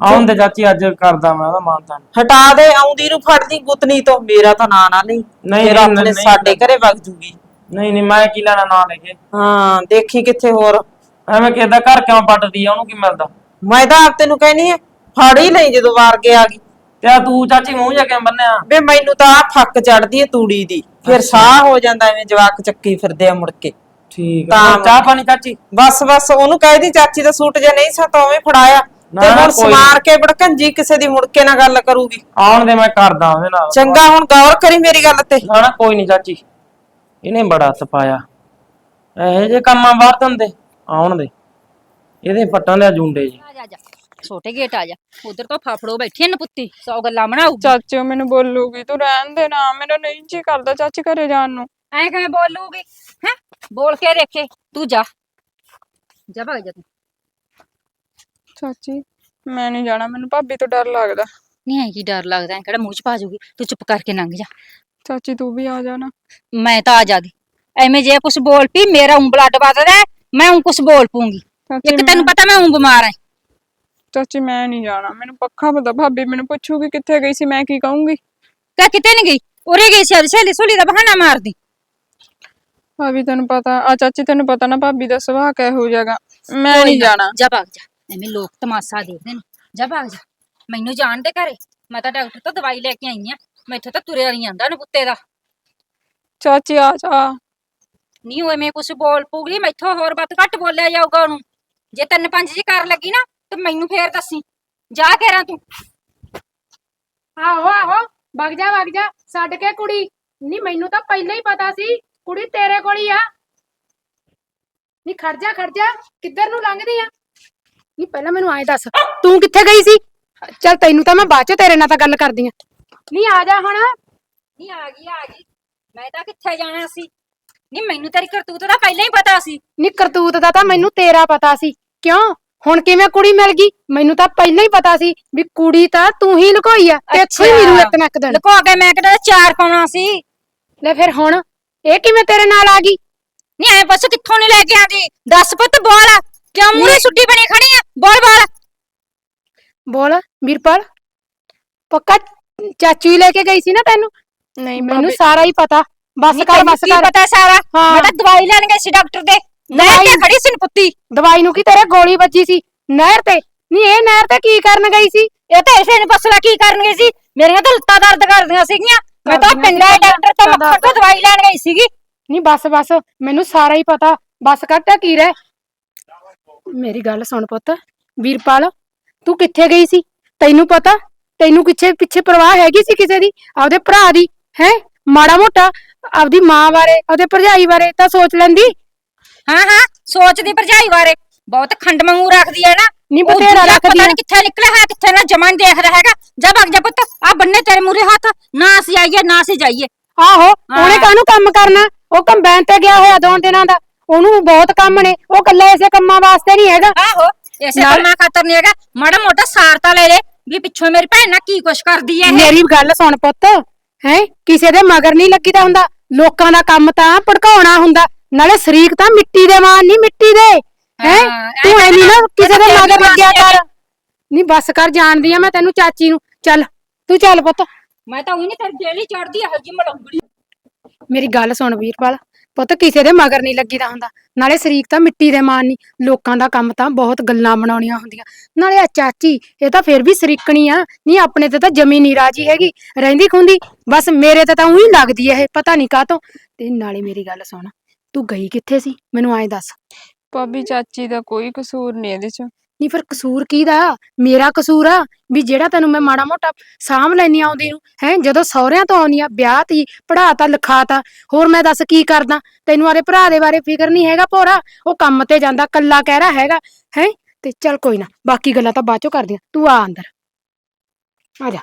ਆਉਣ ਦੇ ਚਾਚੀ ਅੱਜ ਕਰਦਾ ਮੈਂ ਉਹਦਾ ਮਾਨਤਾ ਹਟਾ ਦੇ ਆਉਂਦੀ ਨੂੰ ਫੜਦੀ ਗੁੱਤਨੀ ਤੋਂ। ਮੇਰਾ ਤਾਂ ਨਾਂ ਨਾ ਨਹੀਂ ਨਹੀਂ, ਆਪਣੇ ਨਹੀਂ। ਸਾਡੇ ਘਰੇ ਵਗ ਜੂਗੀ। ਨਹੀਂ ਨਹੀਂ ਮੈਂ ਕੀ ਲੈਣਾ ਨਾਂ ਲੈ ਕੇ? ਹਾਂ ਦੇਖੀ ਕਿੱਥੇ ਹੋਰ। ਐਵੇਂ ਕਿਦਾਂ ਘਰ ਕਿਉਂ ਪੱਟਦੀ ਆ? ਉਹਨੂੰ ਕੀ ਮਿਲਦਾ? ਮੈਂ ਤਾਂ ਆਪ ਤੈਨੂੰ ਕਹਿਨੀ ਆ ਫੜ ਹੀ ਲਈ ਜਦੋਂ ਵਾਰ ਕੇ ਆ ਗਈ। ਤੇ ਤੂੰ ਚਾਚੀ ਮੂੰਹ ਜਾ ਕੇ ਬੰਨਿਆ? ਵੇ ਮੈਨੂੰ ਤਾਂ ਆਹ ਫੱਕ ਚੜਦੀ ਏ ਤੂੜੀ ਦੀ ਫਿਰ ਸਾਹ ਹੋ ਜਾਂਦਾ ਐਵੇਂ ਜਵਾਕ ਚੱਕੀ ਫਿਰਦੇ ਆ ਮੁੜ ਕੇ। ਠੀਕ ਤਾਂ ਆ ਚਾਹ ਪਾਣੀ ਚਾਚੀ? ਬਸ ਬਸ ਉਹਨੂੰ ਕਹਿ ਦੀ ਚਾਚੀ ਦਾ ਸੂਟ ਜੇ ਨਹੀਂ ਸਾ ਤਾਂ ਉਵੇਂ ਫੜਾਇਆ। ਤੇ ਨਾ, ਹੁਣ ਕੋਈ ਸਮਾਰ ਕੇ ਭੜਕੰਜੀ ਕਿਸੇ ਦੀ ਮੁੜ ਕੇ ਨਾ ਗੱਲ ਕਰੂਗੀ। ਆਉਣ ਦੇ ਮੈਂ ਕਰਦਾ ਉਹਦੇ ਨਾਲ। ਚੰਗਾ ਹੁਣ ਗੌਰ ਕਰੀ ਮੇਰੀ ਗੱਲ ਤੇ। ਨਾ ਨਾ ਕੋਈ ਨਹੀਂ ਚਾਚੀ। ਇਹਨੇ ਬੜਾ ਤਪਾਇਆ ਇਹੋ ਜੇ ਕੰਮਾਂ ਬਾਹਰ ਆਉਣ ਦੇ। ਇਹਦੇ ਪੱਟਾਂ ਦੇ ਜੁੰਡੇ ਜੀ। ਆ ਜਾ। ਜਾ ਛੋਟੇ ਗੇਟ ਆ ਜਾ। ਉਧਰ ਤੋਂ ਫਾਫੜੋ ਬੈਠੀ ਐ ਨਪੁੱਤੀ ਸੌ ਗੱਲਾਂ ਬਣਾਉਗੀ ਚਾਚੀ ਮੈਨੂੰ ਬੋਲੂਗੀ ਤੂੰ ਰਹਿਣ ਦੇ ਨਾ ਮੇਰਾ ਨਹੀਂ ਜੀ ਕਰਦਾ ਚਾਚੀ ਘਰੇ ਜਾਣ ਨੂੰ। ਐ ਕਿਵੇਂ ਬੋਲੂਗੀ ਹੈ? ਬੋਲ ਕੇ ਦੇਖੇ ਤੂੰ ਜਾ। ਜਾ ਭਗ ਜਾ ਤੂੰ। ਚਾਚੀ ਮੈਂ ਨਹੀਂ ਜਾਣਾ ਮੈਨੂੰ ਭਾਬੀ ਤੋਂ ਡਰ ਲੱਗਦਾ। ਨਹੀਂ ਐ ਕੀ ਡਰ ਲੱਗਦਾ ਐ ਕਿਹੜਾ ਮੂੰਹ ਚ ਪਾ ਜੂਗੀ ਤੂੰ ਚੁੱਪ ਕਰਕੇ ਲੰਘ ਜਾ। ਚਾਚੀ ਤੂੰ ਵੀ ਆ ਜਾਣਾ ਮੈਂ ਤਾਂ ਆ ਜਾਦੀ। ਐਵੇਂ ਜੇ ਕੁਛ ਬੋਲ ਪਈ ਮੇਰਾ ਵੱਧਦਾ ਹੈ, ਮੈਂ ਉਂ ਕੁਛ ਬੋਲ ਪੂੰਗੀ। ਇੱਕ ਤੈਨੂੰ ਪਤਾ ਮੈਂ ਉਂ ਬਿਮਾਰ ਐ। ਚਾਚੀ ਮੈਂ ਨਹੀਂ ਜਾਣਾ। ਮੈਨੂੰ ਪੱਖਾ ਪਤਾ ਭਾਬੀ ਮੈਨੂੰ ਪੁੱਛੂਗੀ ਕਿੱਥੇ ਗਈ ਸੀ ਮੈਂ ਕੀ ਕਹੂੰਗੀ? ਕਾ ਕਿਤੇ ਨਹੀਂ ਗਈ। ਉਰੇ ਗਈ ਸੀ ਅੱਜ ਸਹੇਲੀ ਸੁਲੀ ਦਾ ਬਹਾਨਾ ਮਾਰਦੀ। ਭਾਬੀ ਤੈਨੂੰ ਪਤਾ ਆ ਚਾਚੀ ਤੈਨੂੰ ਪਤਾ ਨਾ ਭਾਬੀ ਦਾ ਸੁਭਾਅ ਕਿਹੋ ਜਿਹਾਗਾ ਮੈਂ ਨਹੀਂ ਜਾਣਾ। ਜਾ ਭਗ ਜਾ। ਐਵੇਂ ਲੋਕ ਤਮਾਸ਼ਾ ਦੇਖਦੇ ਨੇ। ਜਾ ਭਗ ਜਾ। ਮੈਨੂੰ ਜਾਣ ਦੇ ਘਰੇ। ਮੈਂ ਤਾਂ ਡਾਕਟਰ ਤੋਂ ਦਵਾਈ ਲੈ ਕੇ ਆਈ ਆ। ਮੈਥੋਂ ਤਾਂ ਤੁਰਿਆ ਨਹੀਂ ਜਾਂਦਾ ਨਪੁੱਤੇ ਦਾ। ਚਾਚੀ ਆ ਜਾ। ਨਹੀਂ ਉਹ ਐਵੇਂ ਕੁਛ ਬੋਲ ਪੂਗੀ ਮੈਥੋਂ ਹੋਰ ਵੱਧ ਘੱਟ ਬੋਲਿਆ ਜਾਊਗਾ ਉਹਨੂੰ। ਜੇ ਤਿੰਨ ਪੰਜ ਜੀ ਕਰ ਲੱਗੀ ਨਾ ਤੇ ਮੈਨੂੰ ਫੇਰ ਦੱਸੀ। ਜਾ ਕੇ ਰਾਂ ਤੂੰ। ਆਹੋ ਆਹੋ ਵਗ ਜਾ ਵਗ ਜਾ ਛੱਡ ਕੇ ਕੁੜੀ। ਨਹੀਂ ਮੈਨੂੰ ਤਾਂ ਪਹਿਲਾਂ ਹੀ ਪਤਾ ਸੀ ਕੁੜੀ ਤੇਰੇ ਕੋਲ ਹੀ ਆ। ਨਹੀਂ ਖੜ ਜਾ ਖੜ ਜਾ ਕਿੱਧਰ ਨੂੰ ਲੰਘਦੀ ਆ? ਨਹੀਂ ਪਹਿਲਾਂ ਮੈਨੂੰ ਐਂ ਦੱਸ ਤੂੰ ਕਿੱਥੇ ਗਈ ਸੀ? ਚੱਲ ਤੈਨੂੰ ਤਾਂ ਮੈਂ ਬਾਅਦ ਚ ਤੇਰੇ ਨਾਲ ਤਾਂ ਗੱਲ ਕਰਦੀ ਆ। ਨਹੀਂ ਆ ਜਾ ਹੁਣ। ਨਹੀਂ ਆ ਗਈ ਆ ਗਈ। ਮੈਂ ਤਾਂ ਕਿੱਥੇ ਜਾਣਾ ਸੀ? ਨਹੀਂ ਮੈਨੂੰ ਤੇਰੀ ਕਰਤੂਤ ਦਾ ਪਹਿਲਾਂ ਹੀ ਪਤਾ ਸੀ। ਨੀ ਕਰਤੂਤ ਦਾ ਤਾਂ ਮੈਨੂੰ ਤੇਰਾ ਪਤਾ ਸੀ। ਕਿਉਂ? ਹੁਣ ਕਿਵੇਂ ਕੁੜੀ ਮਿਲ ਗਈ? ਮੈਨੂੰ ਤਾਂ ਪਹਿਲਾਂ ਹੀ ਪਤਾ ਸੀ ਵੀ ਕੁੜੀ ਤਾਂ ਤੂੰ ਹੀ ਲੁਕੋਈ ਆ ਤੇ ਇੱਥੇ ਹੀ। ਮਿਲੂ ਇੱਕ ਨਾ ਇੱਕ ਦਿਨ। ਲੁਕੋ ਕੇ ਮੈਂ ਕਿਹੜਾ ਚਾਰ ਪਾਉਣਾ ਸੀ? ਲੈ ਫਿਰ ਹੁਣ ਇਹ ਕਿਵੇਂ ਤੇਰੇ ਨਾਲ ਆ ਗਈ? ਨਹੀਂ ਐ ਬਸ ਕਿੱਥੋਂ ਨਹੀਂ ਲੈ ਕੇ ਆਂਦੀ ਦੱਸ ਪੁੱਤ ਬੋਲ। ਕਿਉਂ ਮੂਰੇ ਸੁੱਟੀ ਬਣੀ ਖੜੀ ਆ? ਬੋਲ ਬੋਲ। ਬੋਲ ਵੀਰਪਾਲ। ਪੱਕਾ ਚਾਚੂ ਹੀ ਲੈ ਕੇ ਗਈ ਸੀ ਨਾ ਤੈਨੂੰ? ਨਹੀਂ ਮੈਨੂੰ ਸਾਰਾ ਹੀ ਪਤਾ। ਬਸ ਕਰ ਬਸ ਕਰ। ਪਤਾ ਸਾਰਾ। ਮੈਂ ਤਾਂ ਦਵਾਈ ਲੈਣ ਗਈ ਸੀ ਡਾਕਟਰ ਦੇ। ਦਵਾਈ- ਤੇ ਖੜੀ ਸੀ ਪੁੱਤੀ। ਦਵਾਈ ਨੂੰ ਕੀ ਤੇਰੇ ਗੋਲੀ ਵੱਜੀ ਸੀ? ਨਹਿਰ ਤੇ? ਨਹੀਂ ਇਹ ਨਹਿਰ ਤੇ ਕੀ ਕਰਨ ਗਈ ਸੀ? ਇਹ ਤਾਂ ਇਸੇ ਨੇ ਪਸਲਾ ਕੀ ਕਰਨ ਗਈ ਸੀ? ਮੇਰੀਆਂ ਤਾਂ ਲੱਤਾਂ ਦਰਦ ਕਰਦੀਆਂ ਸੀਗੀਆਂ। ਮੈਂ ਤਾਂ ਪਿੰਡਾਂ ਡਾਕਟਰ ਤੋਂ ਮੱਖਣ ਤੋਂ ਦਵਾਈ ਲੈਣ ਗਈ ਸੀਗੀ। ਨਹੀਂ ਬਸ ਬਸ ਮੈਨੂੰ ਸਾਰਾ ਹੀ ਪਤਾ। ਬਸ ਕੱਟਾ ਕੀ ਰਹਿ? ਮੇਰੀ ਗੱਲ ਸੁਣ ਪੁੱਤ ਵੀਰਪਾਲ ਤੂੰ ਕਿੱਥੇ ਗਈ ਸੀ? ਤੈਨੂੰ ਪਤਾ? ਤੈਨੂੰ ਕਿੱਥੇ ਪਿੱਛੇ ਪਰਵਾਹ ਹੈਗੀ ਸੀ ਕਿਸੇ ਦੀ? ਆਪਦੇ ਭਰਾ ਦੀ ਹੈ? ਮਾੜਾ ਮੋਟਾ ਆਪਦੀ ਮਾਂ ਬਾਰੇ ਆਪਦੇ ਭਰਜਾਈ ਬਾਰੇ ਤਾਂ ਸੋਚ ਲੈਂਦੀ? ਹਾਂ ਹਾਂ ਸੋਚਦੀ ਭਰਜਾਈ ਬਾਰੇ। ਬਹੁਤ ਖੰਡ ਮੰਗੂ ਰੱਖਦੀ ਹੈ ਨਾ। ਨਹੀਂ ਉਹ ਬਥੇਰਾ ਰੱਖਦੀ ਪਤਾ। ਨੀ ਕਿੱਥੇ ਨਿਕਲਿਆ ਹੈ ਕਿੱਥੇ ਨਾ ਜਮਾ ਨੀ ਦੇਖਦਾ ਹੈਗਾ। ਜਾ ਭੱਗ ਜਾ ਪੁੱਤ ਆ ਬੰਨੇ ਤੇਰੇ ਮੂਰੇ ਹੱਥ ਨਾ ਅਸੀਂ ਆਈਏ ਨਾ ਅਸੀਂ ਜਾਈਏ। ਆਹੋ ਉਹਨੇ ਹਾਂ। ਕਾਹਨੂੰ ਕੰਮ ਕਰਨਾ? ਉਹ ਕੰਬਾਈਨ ਤੇ ਗਿਆ ਹੋਇਆ ਦੋ ਦਿਨਾਂ ਦਾ। ਉਹਨੂੰ ਬਹੁਤ ਕੰਮ ਨੇ। ਉਹ ਇਕੱਲਾ ਇਸੇ ਕੰਮਾਂ ਵਾਸਤੇ ਨਹੀਂ ਹੈਗਾ। ਆਹੋ ਇਸੇ ਨਾਲ- ਕੰਮਾਂ ਖਾਤਰ ਨਹੀਂ ਹੈਗਾ। ਮਾੜਾ ਮੋਟਾ ਸਾਰਤਾ ਲੈ ਲੈ ਵੀ ਪਿੱਛੋਂ ਮੇਰੀ ਭੈਣ ਨਾਲ ਕੀ ਕੁਛ ਕਰਦੀ ਹੈ ਇਹ। ਮੇਰੀ ਗੱਲ ਸੁਣ ਪੁੱਤ ਹੈ? ਕਿਸੇ ਦੇ ਮਗਰ ਨਹੀਂ ਲੱਗੀਦਾ ਹੁੰਦਾ। ਲੋਕਾਂ ਦਾ ਕੰਮ ਤਾਂ ਭੜਕਾਉਣਾ ਹੁੰਦਾ। ਨਾਲੇ ਸ਼ਰੀਕ ਤਾਂ ਮਿੱਟੀ ਦੇ ਮਾਨ ਨਹੀਂ ਮਿੱਟੀ ਦੇ ਹੈ? ਹਾਂ, ਐਂ ਤੂੰ ਐਨੀ ਨਾ ਤਾਂ ਕਿਸੇ ਦੇ ਮਗਰ ਲੱਗਿਆ ਕਰ। ਨਹੀਂ ਬੱਸ ਕਰ ਜਾਣਦੀ ਆ ਮੈਂ ਤੈਨੂੰ ਚਾਚੀ ਨੂੰ। ਚੱਲ ਤੂੰ ਚੱਲ ਪੁੱਤ। ਮੈਂ ਤਾਂ ਉਹੀ ਨਹੀਂ ਤੇਰੀ ਜੇਲੀ ਚੜਦੀ ਇਹੋ ਜੀ ਮਲੰਗੜੀ। ਮੇਰੀ ਗੱਲ ਸੁਣ ਵੀਰਪਾਲ ਪੁੱਤ ਕਿਸੇ ਦੇ ਮਗਰ ਨਹੀਂ ਲੱਗੀਦਾ ਹੁੰਦਾ। ਨਾਲੇ ਸ਼ਰੀਕ ਤਾਂ ਮਿੱਟੀ ਦੇ ਮਾਨ ਨਹੀਂ ਲੋਕਾਂ ਦਾ ਕੰਮ ਤਾਂ ਬਹੁਤ ਗੱਲਾਂ ਬਣਾਉਣੀਆਂ ਹੁੰਦੀਆਂ। ਨਾਲੇ ਆ ਚਾਚੀ ਇਹ ਤਾਂ ਫਿਰ ਵੀ ਸ਼ਰੀਕਣੀ ਆ। ਨਹੀਂ ਆਪਣੇ ਤੇ ਤਾਂ ਜਮੀ ਨਹੀਂ ਰਾਜੀ ਹੈਗੀ। ਰਹਿੰਦੀ ਖੁੰਦੀ ਬਸ ਮੇਰੇ ਤੇ ਤਾਂ ਉਹੀ ਲੱਗਦੀ ਐ ਇਹ ਪਤਾ ਨਹੀਂ ਕਾਹਤੋਂ। ਤੇ ਨਾਲੇ ਮੇਰੀ ਗੱਲ ਸੁਣ। ਤੂੰ ਗਈ ਕਿੱਥੇ ਸੀ? ਮੈਨੂੰ ਐਂ ਦੱਸ। ਭਾਬੀ ਚਾਚੀ ਦਾ ਕੋਈ ਕਸੂਰ ਨਹੀਂ ਇਹਦੇ ਚ। ਨਹੀਂ ਫਿਰ ਕਸੂਰ ਕਿਹਦਾ ਮੇਰਾ ਕਸੂਰ ਆ ਵੀ ਜਿਹੜਾ ਤੈਨੂੰ ਮੈਂ ਮਾੜਾ ਮੋਟਾ ਸਾਂਭ ਲੈਣੀ ਆਉਂਦੀ ਨੂੰ ਹੈ ਜਦੋਂ ਸਹੁਰਿਆਂ ਤੋਂ ਆਉਣੀ ਆ ਵਿਆਹ ਤੀ ਪੜਾਤਾ ਲਿਖਾਤਾ ਹੋਰ ਮੈਂ ਦੱਸ ਕੀ ਕਰਦਾ? ਤੈਨੂੰ ਆਦੇ ਭਰਾ ਦੇ ਬਾਰੇ ਫਿਕਰ ਨਹੀਂ ਹੈਗਾ ਭੋਰਾ? ਉਹ ਕੰਮ ਤੇ ਜਾਂਦਾ ਕੱਲਾ ਕਹਿ ਰਿਹਾ ਹੈਗਾ ਹੈ? ਤੇ ਚੱਲ ਕੋਈ ਨਾ ਬਾਕੀ ਗੱਲਾਂ ਤਾਂ ਬਾਅਦ ਚੋਂ ਕਰਦੀਆਂ ਤੂੰ ਆ ਅੰਦਰ। ਆ ਜਾ।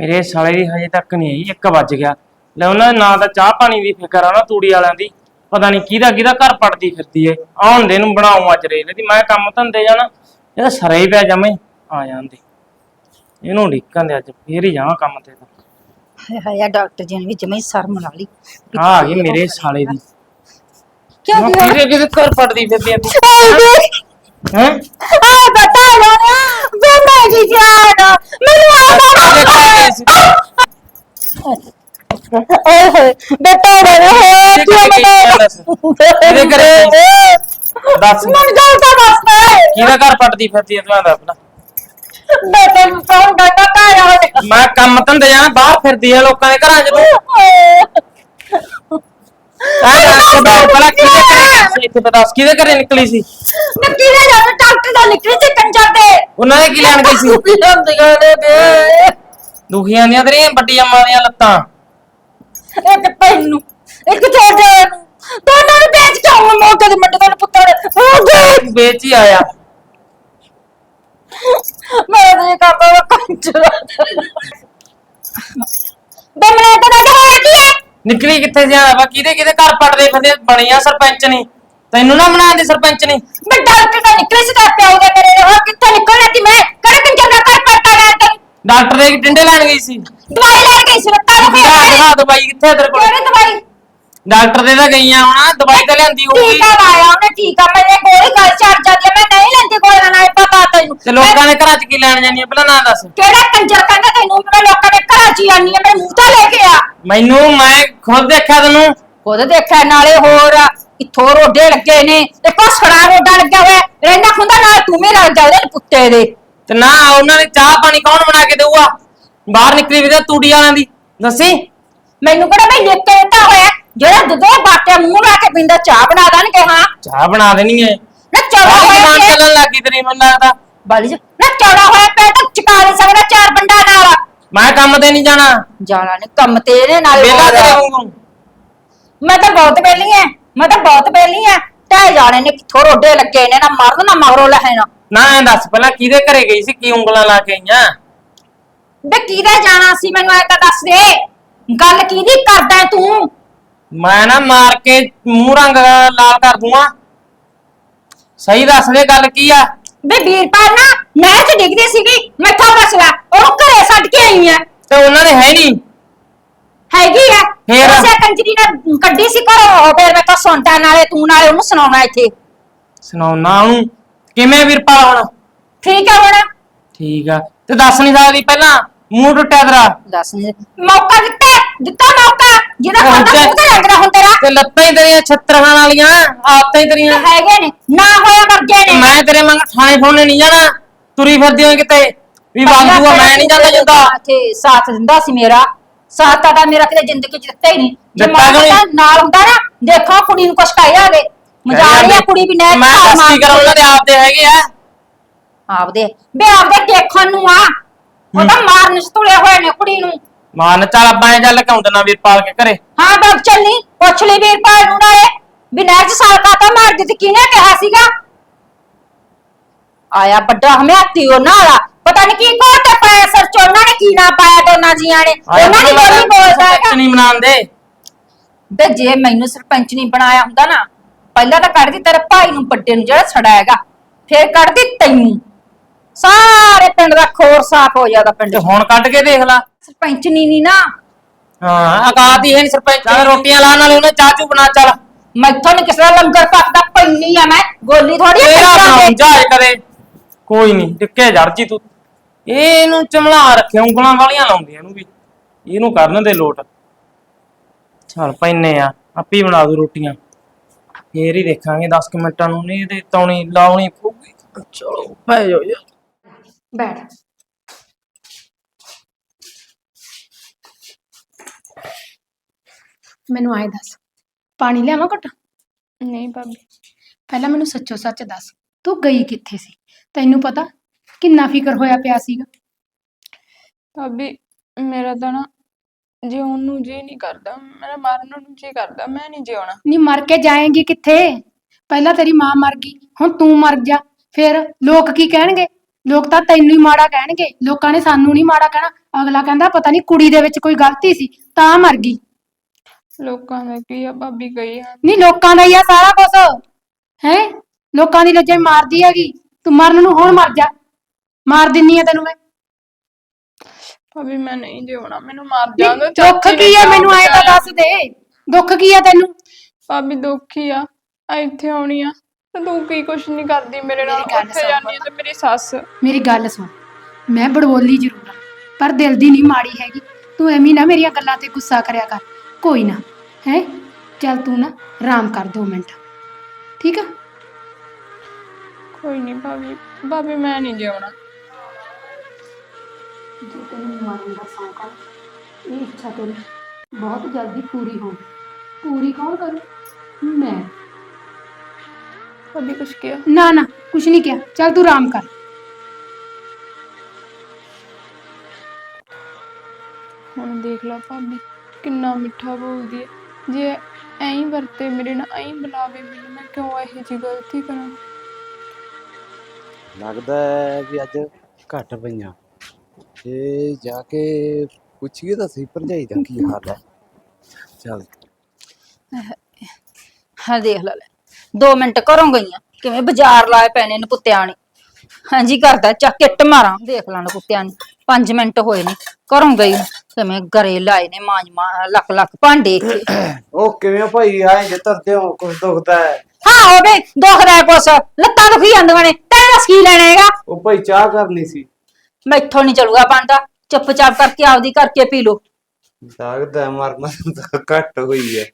ਮੇਰੇ ਸਾਲੇ ਦੀ ਹਜੇ ਤੱਕ ਨਹੀਂ ਆਈ 1 ਵੱਜ ਗਿਆ। ਲੈ ਉਹਨਾਂ ਦੇ ਨਾਂ ਦਾ ਚਾਹ ਪਾਣੀ ਦੀ ਫਿਕਰ ਆ ਨਾ ਤੂੜੀ ਵਾਲਿਆਂ ਦੀ ਪਤਾ ਨਹੀਂ ਕਿਹਦਾ ਕਿਹਦਾ ਘਰ ਪੜਦੀ ਫਿਰਦੀ ਏ ਆਉਣ ਦੇ ਨੂੰ ਬਣਾਉਂ ਅੱਜ ਰੇਲ ਦੀ ਮੈਂ ਕੰਮ ਧੰਦੇ ਜਾਣਾ ਇਹਦਾ ਸਰੇ ਹੀ ਪਿਆ ਜਮੇ ਆ ਜਾਂਦੇ ਇਹਨੂੰ ਢਿੱਕਾਂ ਦੇ ਅੱਜ ਫੇਰ ਹੀ ਜਾਵਾਂ ਕੰਮ ਤੇ ਹਾਏ ਹਾਏ ਆ ਡਾਕਟਰ ਜੀ ਨੇ ਵੀ ਜਮੇ ਸ਼ਰਮ ਲਾ ਲਈ ਆ ਆ ਗਈ ਮੇਰੇ ਸਾਲੇ ਦੀ ਕਿਉਂ ਮੈਂ ਕਿਹਦੇ ਕਿਹਦੇ ਘਰ ਪੜਦੀ ਫਿਰਦੀ ਆ ਤੂੰ ਹੈ ਆ ਬਤਾ ਨਾ ਵੇ ਮੈਂ ਜੀ ਜਾਣਾ ਮੈਨੂੰ ਓਏ ਹੋਏ ਬੇਟਾ ਰੇ ਇਹਦੇ ਘਰੇ ਦੱਸ। ਮਨ ਜਾਉਤਾ ਬਸ ਕਿਹਦਾ ਘਰ ਪੜਦੀ ਫਿਰਦੀ ਆ ਤੂੰ ਆਦਾ ਆਪਣਾ ਬੇਟੇ ਨੂੰ ਫੋਨ ਕਰਦਾ ਤਾਇਆ ਮੈਂ ਕੰਮ ਧੰਦੇ ਜਾਣਾ ਬਾਹਰ ਫਿਰਦੀ ਆ ਲੋਕਾਂ ਦੇ ਘਰਾਂ 'ਚ ਤੂੰ ਆਹ ਦੱਸ ਕੇ ਦੱਸ ਪਹਿਲਾਂ ਕਿਹਦੇ ਘਰੇ ਗਈ ਸੀ ਇੱਥੇ ਤਾਂ ਦੱਸ ਕਿਹਦੇ ਘਰੇ ਨਿਕਲੀ ਸੀ? ਮੈਂ ਕਿਹਨੇ ਜਾਣਾ ਡਾਕਟਰ ਦਾ ਨਿਕਲੀ ਤੇ ਕੰਜਰ ਦੇ ਉਹਨਾਂ ਨੇ ਕੀ ਲੈਣ ਗਈ ਸੀ? ਦੁਖੀਆਂ ਦੀਆਂ ਤੇਰੀਆਂ ਵੱਡੀਆਂ ਮਾਰੀਆਂ ਲੱਤਾਂ। ਇੱਕ ਤੈਨੂੰ ਇੱਕ ਛੋਟੇ ਨੂੰ। ਦੋਨਾਂ ਨੂੰ ਵੇਚ ਕੇ ਆਉਂ ਮੌਕੇ ਦੇ ਮੰਡੇ ਦਾ ਪੁੱਤਰ ਉਹ ਦੇ ਵੇਚ ਹੀ ਆਇਆ। ਮੈਂ ਤੇ ਕਰਦਾ ਵਾ ਕੰਜਰ। ਬਮਲੇ ਤਾਂ ਨਾ ਹੋਇਆ ਕੀ ਹੈ? ਨਿਕਲੀ ਕਿੱਥੇ ਜਾਣਾ ਵਾ ਕਿਹਦੇ ਕਿਹਦੇ ਘਰ ਪੜਦੇ ਫਿਰਦੇ? ਬਣੀਆਂ ਸਰਪੰਚ ਨਹੀਂ ਤੈਨੂੰ ਨਾ ਬਣਾਉਂਦੇ ਸਰਪੰਚ ਨਹੀਂ ਮੈਂ ਡਾਕਟਰ ਦਾ ਨਿਕਲੇ ਸੀ ਤਾਂ ਪਿਆਉ ਦੇ ਮੇਰੇ ਹੋਰ ਕਿੱਥੇ ਨਿਕਲਣਾ ਸੀ ਮੈਂ? ਕਿਹੜੇ ਕੰਜਰ ਦਾ ਘਰ ਤੇ ਡਾਕਟਰ ਦੇ ਡਿੰਡੇ ਲੈਣ ਗਈ ਸੀ। ਦਵਾਈ ਲੈਣ ਗਈ ਸੀ ਲੱਤਾਂ ਨੂੰ ਦਿਖਾ ਦਿਖਾ ਦਵਾਈ ਕਿੱਥੇ ਆ ਤੇਰੇ ਕੋਲ? ਕਿਹੜੀ ਦਵਾਈ? ਡਾਕਟਰ ਦੇ ਤਾਂ ਗਈਆਂ ਹੁਣ ਦਵਾਈ ਤਾਂ ਲਿਆਂਦੀ ਹੋਊਗੀ। ਟੀਕਾ ਲਾਇਆ ਉਹਨੇ ਟੀਕਾ ਮੇਰੇ ਗੋਲੀ ਗੱਲ ਚੜ ਜਾਂਦੀ ਹੈ, ਮੈਂ ਨਹੀਂ ਲੈਂਦੀ ਗੋਲੀਆਂ ਨਾਲ ਪਤਾ ਤੈਨੂੰ ਤੇ ਲੋਕਾਂ ਦੇ ਘਰਾਂ 'ਚ ਕੀ ਲੈਣ ਜਾਂਦੀਆਂ ਪਹਿਲਾਂ ਨਾ ਦੱਸ। ਕਿਹੜਾ ਕੰਜਰ ਕਹਿੰਦਾ ਤੈਨੂੰ? ਮੈਂ ਲੋਕਾਂ ਦੇ ਘਰਾਂ 'ਚ ਆਨੀ ਆ ਮੇਰੇ ਮੂੰਹ ਤੋਂ ਲੈ ਕੇ ਆ। ਮੈਨੂੰ ਮੈਂ ਖੁਦ ਦੇਖਿਆ ਤੈਨੂੰ। ਖੁਦ ਦੇਖਿਆ ਨਾਲੇ ਹੋਰ ਇੱਥੋਂ ਰੋਡੇ ਲੱਗੇ ਨੇ। ਤੇ ਕੋਸੜਾ ਰੋਡਾ ਲੱਗਿਆ ਹੋਇਆ ਰਹਿੰਦਾ ਖੁੰਦਾ ਨਾਲ ਤੂੰ ਵੀ ਰਲ ਜਾ ਉਹਦੇ ਪੁੱਤੇ ਦੇ। ਤੇ ਨਾ ਉਹਨਾਂ ਨੇ ਚਾਹ ਪਾਣੀ ਕੌਣ ਬਣਾ ਕੇ ਦੇਊਗਾ? ਬਾਹਰ ਨਿਕਲੀ ਵੀ ਤਾਂ ਤੂੜੀ ਵਾਲਿਆਂ ਦੀ। ਦੱਸੀ? ਮੈਨੂੰ ਕਿਹੜਾ ਮੈਂ ਲਿਖ ਕੇ ਦਿੱਤਾ ਹੋਇਆ? ਜਿਹੜਾ ਦੁੱਧੇ ਬਾਟੇ ਮੂੰਹ ਲਾ ਕੇ ਪੀਂਦਾ ਚਾਹ ਬਣਾ ਦੇਣਗੇ ਹਾਂ ਚਾਹ ਬਣਾ ਦੇਣੀ ਹੈ। ਨਾ ਚੌੜਾ ਹੋਇਆ ਪਿਆ। ਚੱਲਣ ਲੱਗੀ ਤੇਰੀ ਮੈਨੂੰ ਲੱਗਦਾ। ਬਾਲੀ ਜੀ ਨਾ ਚੌੜਾ ਹੋਇਆ ਪਿਆ ਤਾਂ ਚਕਾ ਨਹੀਂ ਸਕਦਾ ਚਾਰ ਬੰਡਾ ਨਾਲ। ਮੈਂ ਕੰਮ ਤੇ ਨਹੀਂ ਜਾਣਾ। ਜਾਣਾ ਨੇ ਕੰਮ ਤੇ ਇਹਦੇ ਨਾਲ ਵਿਹਲਾ ਹੋਰ। ਮੈਂ ਤਾਂ ਬਹੁਤ ਬੇਲੀ ਐ ਮੈਂ ਤਾਂ ਬਹੁਤ ਬੇਲੀ ਐ। ਟਹਿ ਜਾਣੇ ਨੇ ਕਿੱਥੋਂ ਰੋਡੇ ਲੱਗੇ ਨੇ ਨਾ ਮਰਦ ਨਾ ਮਗਰੋਂ ਲੈਣਾ ਨਾ ਐਂ ਦੱਸ ਪਹਿਲਾਂ ਕਿਹਦੇ ਘਰੇ ਗਈ ਸੀ ਕੀ ਉਂਗਲਾਂ ਲਾ ਕੇ ਆਈਆਂ? ਬੇ ਕਿਹਦੇ ਜਾਣਾ ਸੀ ਮੈਨੂੰ ਐ ਤਾਂ ਦੱਸ ਦੇ। ਗੱਲ ਕਿਹਦੀ ਕਰਦਾ ਹੈ ਤੂੰ? ਮੈਂ ਨਾ ਮਾਰ ਕੇ ਮੂੰਹ ਰੰਗ ਲਾਲ ਕਰ ਦੂੰਗਾ। ਸਹੀ ਦੱਸ ਦੇ ਗੱਲ ਕੀ ਆ? ਬੇ ਵੀਰਪਾਲ ਨਾ ਮੈਂ ਤੇ ਡਿੱਗਦੀ ਸੀਗੀ ਮੈਥੋਂ ਲੈ ਉਹ ਘਰੇ ਛੱਡ ਕੇ ਆਈ ਐ ਤੇ ਉਹਨਾਂ ਨੇ ਹੈ ਨਹੀਂ ਹੈਗੀ ਐ ਫੇਰ? ਉਸੇ ਕੰਜਰੀ ਨੇ ਕੱਢੀ ਸੀ ਘਰੋਂ ਫੇਰ ਮੈਂ ਤਾਂ ਸੁਣਦਾ ਨਾਲੇ ਤੂੰ ਨਾਲੇ ਉਹਨੂੰ ਸੁਣਾਉਣਾ ਇੱਥੇ। ਸੁਣਾਉਣਾ ਉਹਨੂੰ? ਕਿਵੇਂ ਵੀਰਪਾਲ ਹੁਣ? ਠੀਕ ਹੈ ਹੁਣ? ਠੀਕ ਆ। ਤੇ ਦੱਸ ਨਹੀਂ ਸਕਦੀ ਪਹਿਲਾਂ? ਮੂੰਹ ਟੁੱਟਿਆ ਤੇਰਾ। ਦੱਸ ਮੌਕਾ ਦਿੱਤਾ ਦਿੱਤਾ ਮੌਕਾ। ਜਿਹਦਾ ਉਹ ਖਾਂਦਾ ਚੱਲ। ਮੂੰਹ ਤੇ ਰੰਗਦਾ ਹੁਣ ਤੇਰਾ। ਤੇ ਲੱਤਾਂ ਹੀ ਤੇਰੀਆਂ ਛੱਤਰਾਂ ਵਾਲੀਆਂ ਆਦਤਾਂ ਹੀ ਤੇਰੀਆਂ। ਹੈਗੇ ਨੇ ਨਾ ਹੋਇਆ ਵਰਗੇ ਨੇ। ਮੈਂ ਤੇਰੇ ਮੰਗ ਥਾਣੇ ਫੋਨੇ ਨਹੀਂ ਜਾਣਾ। ਤੁਰੀ ਫਿਰਦੀ ਹੋਈ ਕਿਤੇ। ਵੀ ਵਾਂਗੂਆ ਮੈਂ ਨਹੀਂ ਜਾਂਦਾ ਜਾਂਦਾ ਤੇ ਸਾਥ ਦਿੰਦਾ ਸੀ ਮੇਰਾ। ਸਾਥ ਤਾਂ ਮੇਰਾ ਕਿਤੇ ਜ਼ਿੰਦਗੀ ਚ ਦਿੱਤਾ ਹੀ ਨਹੀਂ। ਜੇ ਦਿੱਤਾ ਕਿਉਂ ਮਾਂ ਨਹੀਂ? ਨਾਲ ਹੁੰਦਾ ਨਾ ਦੇਖੋ ਕੁੜੀ ਨੂੰ ਕੁਛ ਕਹਿਆ ਦੇ ਮਜ਼ਾ ਨਹੀਂ ਕੁੜੀ ਵੀ ਚ ਮੈਂ ਦੱਸ ਕੀ ਕਰਾਂ ਉਹਨਾਂ ਦੇ ਆਪਦੇ ਹੈਗੇ ਆ। ਆਪਦੇ। ਬੇ ਆਪਦੇ ਦੇਖਣ ਨੂੰ ਆ। ਉਹ ਤਾਂ ਮਾਰਨ ਚ ਤੁਲੇ ਹੋਏ ਨੇ ਕੁੜੀ ਨੂੰ। ਮਾਨ ਚੱਲ ਆਪਾਂ ਇਹ ਚੱਲ ਕਾਉਂਦੇ ਨਾ ਵੀਰਪਾਲ ਕੇ ਘਰੇ। ਹਾਂ ਬਗ ਚੱਲਨੀ ਪੁੱਛ ਲਈ ਵੀਰਪਾਲ ਨੂੰ ਨਾਲੇ। ਵੀ ਨਹਿਰ ਚ ਸਾਲ ਕਾਤਾ ਮਾਰ ਦਿੱਤੀ ਕਿਹਨੇ ਕਿਹਾ ਸੀਗਾ? ਆਇਆ ਵੱਡਾ ਹਮਿਆਤੀ ਉਹ ਨਾਲਾ ਪਤਾ ਨਹੀਂ ਕੀ ਕੋਟ ਪਾਇਆ ਸਰ ਚ ਉਹਨਾਂ ਨੇ ਕੀ ਨਾ ਪਾਇਆ ਦੋਨਾਂ ਜੀਆਂ ਨੇ। ਉਹਨਾਂ ਦੀ ਬੋਲੀ ਬੋਲਦਾ ਹੈਗਾ। ਨਹੀਂ ਬਣਾਉਂਦੇ ਬੇ ਜੇ ਮੈਨੂੰ ਸਰਪੰਚ ਨਹੀਂ ਬਣਾਇਆ ਹੁੰਦਾ ਨਾ ਪਹਿਲਾਂ ਤਾਂ ਕੱਢਦੀ ਤੇਰੇ ਭਾਈ ਨੂੰ ਵੱਡੇ ਨੂੰ ਜਿਹੜਾ ਛੜਾ ਹੈਗਾ ਫੇਰ ਕੱਢਦੀ ਤੈਨੂੰ। ਸਾਰੇ ਪਿੰਡ ਦਾ ਖੋਰ ਸਾਫ਼ ਹੋ ਜਾਂਦਾ ਪਿੰਡ ਤੇ। ਹੁਣ ਕੱਢ ਕੇ ਦੇਖ ਲੈ। ਸਰਪੰਚ ਨਹੀਂ ਨੀ ਨਾ। ਹਾਂ ਅਕਾਤ ਹੀ ਨਹੀਂ ਸਰਪੰਚ ਚੱਲ। ਰੋਟੀਆਂ ਲਾ ਨਾਲੇ ਉਹਨੇ ਚਾਹ ਚੂ ਬਣਾ ਚੱਲ। ਮੈਥੋਂ ਨੀ ਕਿਸੇ ਦਾ ਲੰਗਰ ਪੱਕਦਾ ਪੈਣੀ ਆ ਮੈਂ ਗੋਲੀ ਥੋੜੀ ਤੇਰਾ ਬਣਾਉਂ ਕਰੇ ਕੋਈ ਨਹੀਂ ਟਿੱਕੇ ਜੜ ਜੀ ਤੂੰ। ਇਹਨੂੰ ਚਮਲਾ ਰੱਖੇ ਉਂਗਲਾਂ ਵਾਲੀਆਂ ਲਾਉਂਦੀਆਂ ਇਹਨੂੰ ਵੀ। ਇਹਨੂੰ ਕਰਨ ਦੇ ਲੋਟ। ਚੱਲ ਪੈਨੇ ਆ ਆਪੀ ਬਣਾ ਦੂ ਰੋਟੀਆਂ। ਫੇਰ ਹੀ ਦੇਖਾਂਗੇ 10 ਕੁ ਮਿੰਟਾਂ ਨੂੰ ਨਹੀਂ ਤੇ ਤੌਣੀ ਲਾਉਣੀ ਪਊਗੀ। ਚਲੋ ਪੈ ਜਾਓ ਯਾਰ ਬੈਠ। ਮੈਨੂੰ ਆਏ ਦੱਸ ਪਾਣੀ ਲਿਆਵਾਂ ਘਟ? ਨਹੀਂ ਭਾਬੀ। ਪਹਿਲਾਂ ਮੈਨੂੰ ਸੱਚੋ ਸੱਚ ਦੱਸ ਤੂੰ ਗਈ ਕਿੱਥੇ ਸੀ? ਤੈਨੂੰ ਪਤਾ ਕਿੰਨਾ ਫਿਕਰ ਹੋਇਆ ਪਿਆ ਸੀਗਾ? ਭਾਬੀ ਮੇਰਾ ਤਾਂ ਨਾ ਜਿਉਣ ਨੂੰ ਜੀ ਨਹੀਂ ਕਰਦਾ। ਮੇਰਾ ਮਰਨ ਨੂੰ ਜੀ ਕਰਦਾ ਮੈਂ ਨਹੀਂ ਜਿਉਣਾ। ਨਹੀਂ ਮਰ ਕੇ ਜਾਏਂਗੀ ਕਿੱਥੇ? ਪਹਿਲਾਂ ਤੇਰੀ ਮਾਂ ਮਰ ਗਈ ਹੁਣ ਤੂੰ ਮਰ ਜਾ। ਫਿਰ ਲੋਕ ਕੀ ਕਹਿਣਗੇ? ਲੋਕ ਤਾਂ ਤੈਨੂੰ ਹੀ ਮਾੜਾ ਕਹਿਣਗੇ। ਲੋਕਾਂ ਨੇ ਸਾਨੂੰ ਨਹੀਂ ਮਾੜਾ ਕਹਿਣਾ। ਅਗਲਾ ਕਹਿੰਦਾ ਪਤਾ ਨਹੀਂ ਕੁੜੀ ਦੇ ਵਿੱਚ ਕੋਈ ਗਲਤੀ ਸੀ ਤਾਂ ਮਰ ਗਈ। ਲੋਕਾਂ ਦਾ ਕੀ ਆ ਭਾਬੀ ਗਈ ਆ। ਨਹੀਂ ਲੋਕਾਂ ਦਾ ਹੀ ਆ ਸਾਰਾ ਕੁਝ ਹੈ? ਲੋਕਾਂ ਦੀ ਲੱਜੇ ਮਾਰਦੀ ਹੈਗੀ। ਤੂੰ ਮਰਨ ਨੂੰ ਹੁਣ ਮਰ ਜਾ। ਮਾਰ ਦਿੰਨੀ ਆ ਤੈਨੂੰ ਮੈਂ। ਭਾਬੀ ਮੈਂ ਨਹੀਂ ਜਿਉਣਾ ਮੈਨੂੰ ਮਾਰ ਜਾਣਾ ਦੁੱਖ ਕੀ ਆ ਮੈਨੂੰ ਐ ਤਾਂ ਦੱਸ ਦੇ। ਦੁੱਖ ਕੀ ਆ ਤੈਨੂੰ? ਭਾਬੀ ਦੁੱਖ ਹੀ ਆ ਆ ਇੱਥੇ ਆਉਣੀ ਆ। ਤੇ ਤੂੰ ਕੀ ਕੁਛ ਨਹੀਂ ਕਰਦੀ ਮੇਰੇ ਨਾਲ ਮੇਰੀ ਗੱਲ ਉੱਥੇ ਸੁਣ ਆ ਤੇ ਮੇਰੀ ਸੱਸ। ਮੇਰੀ ਗੱਲ ਸੁਣ ਮੈਂ ਬੜਬੋਲੀ ਜ਼ਰੂਰ ਆ ਪਰ ਦਿਲ ਦੀ ਨਹੀਂ ਮਾੜੀ ਹੈਗੀ। ਤੂੰ ਐਵੇਂ ਨਾ ਮੇਰੀਆਂ ਗੱਲਾਂ ਤੇ ਗੁੱਸਾ ਕਰਿਆ ਕਰ ਕੋਈ ਨਾ ਹੈ? ਚੱਲ ਤੂੰ ਨਾ ਆਰਾਮ ਕਰ ਦੋ ਮਿੰਟ। ਠੀਕ ਆ? ਕੋਈ ਨਹੀਂ ਭਾਬੀ ਭਾਬੀ ਮੈਂ ਨਹੀਂ ਜਿਉਣਾ ਜੇ ਤੈਨੂੰ ਮਾਰਨ ਦਾ ਸ਼ੌਂਕ ਆ ਇਹ ਇੱਛਾ ਤੇਰੀ ਬਹੁਤ ਜਲਦੀ ਪੂਰੀ ਹੋਣੀ। ਪੂਰੀ ਕੌਣ ਕਰੂ? ਮੈਂ। ਭਾਬੀ ਕੁਛ ਕਿਹਾ? ਨਾ ਨਾ ਕੁਛ ਨਹੀਂ ਕਿਹਾ। ਚੱਲ ਤੂੰ ਆਰਾਮ ਕਰ। ਹੁਣ ਦੇਖ ਲਾ ਭਾਬੀ ਕਿੰਨਾ ਮਿੱਠਾ ਬੋਲਦੀ ਹੈ। ਜੇ ਐਂ ਹੀ ਵਰਤੇ ਮੇਰੇ ਨਾਲ ਐਂ ਹੀ ਬੁਲਾਵੇ ਮੈਨੂੰ ਮੈਂ ਕਿਉਂ ਇਹੋ ਜਿਹੀ ਗਲਤੀ ਕਰਾਂ? ਲੱਗਦਾ ਹੈ ਵੀ ਅੱਜ ਘੱਟ ਪਈਆਂ। ਤੇ ਜਾ ਕੇ ਪੁੱਛੀਏ ਤਾਂ ਸਹੀ ਭਰਜਾਈ ਦਾ ਕੀ ਹਾਲ ਹੈ? ਚੱਲ। ਹਾਂ ਦੇਖ ਲੈ ਲੈ। 2 ਮਿੰਟ ਘਰੋਂ ਗਈਆਂ। ਕਿਵੇਂ ਬਾਜ਼ਾਰ ਲਾਏ ਪਏ ਨੇ ਨਪੁੱਤਿਆਂ ਨੇ। ਹਾਂਜੀ ਕਰਦਾ ਚੱਕ ਕਿੱਟ ਮਾਰਾਂ। ਦੇਖ ਲੈਣ ਕੁੱਤਿਆਂ ਨੇ। 5 ਮਿੰਟ ਹੋਏ ਨੇ। ਘਰੋਂ ਗਈ ਕਿਵੇਂ ਗਰੇ ਲਾਏ ਨੇ ਮਾਂਜ ਮਾ ਲੱਖ ਲੱਖ ਭਾਂਡੇ ਉਹ ਕਿਵੇਂ ਭਾਈ? ਆਏ ਜੇ ਧਰਦੇ ਹੋ ਕੁਝ ਦੁਖਦਾ ਹੈ। ਹਾਂ ਹੋਵੇ ਦੁਖਦਾ ਹੈ ਕੁਛ। ਲੱਤਾਂ ਦੁਖੀ ਜਾਂਦੀਆਂ ਨੇ। ਤੈਨੂੰ ਦੱਸ ਕੀ ਲੈਣਾ ਹੈਗਾ? ਉਹ ਭਾਈ ਚਾਹ ਕਰਨੀ ਸੀ। ਮੈਥੋਂ ਨਹੀਂ ਚੱਲੂਗਾ ਬਣਦਾ। ਚੁੱਪਚਾਪ ਕਰਕੇ ਆਪਦੀ ਕਰਕੇ ਪੀ ਲੋ ਲੱਗਦਾ ਮਰਨਾ ਤਾਂ ਘੱਟ ਹੋਈ ਹੈ।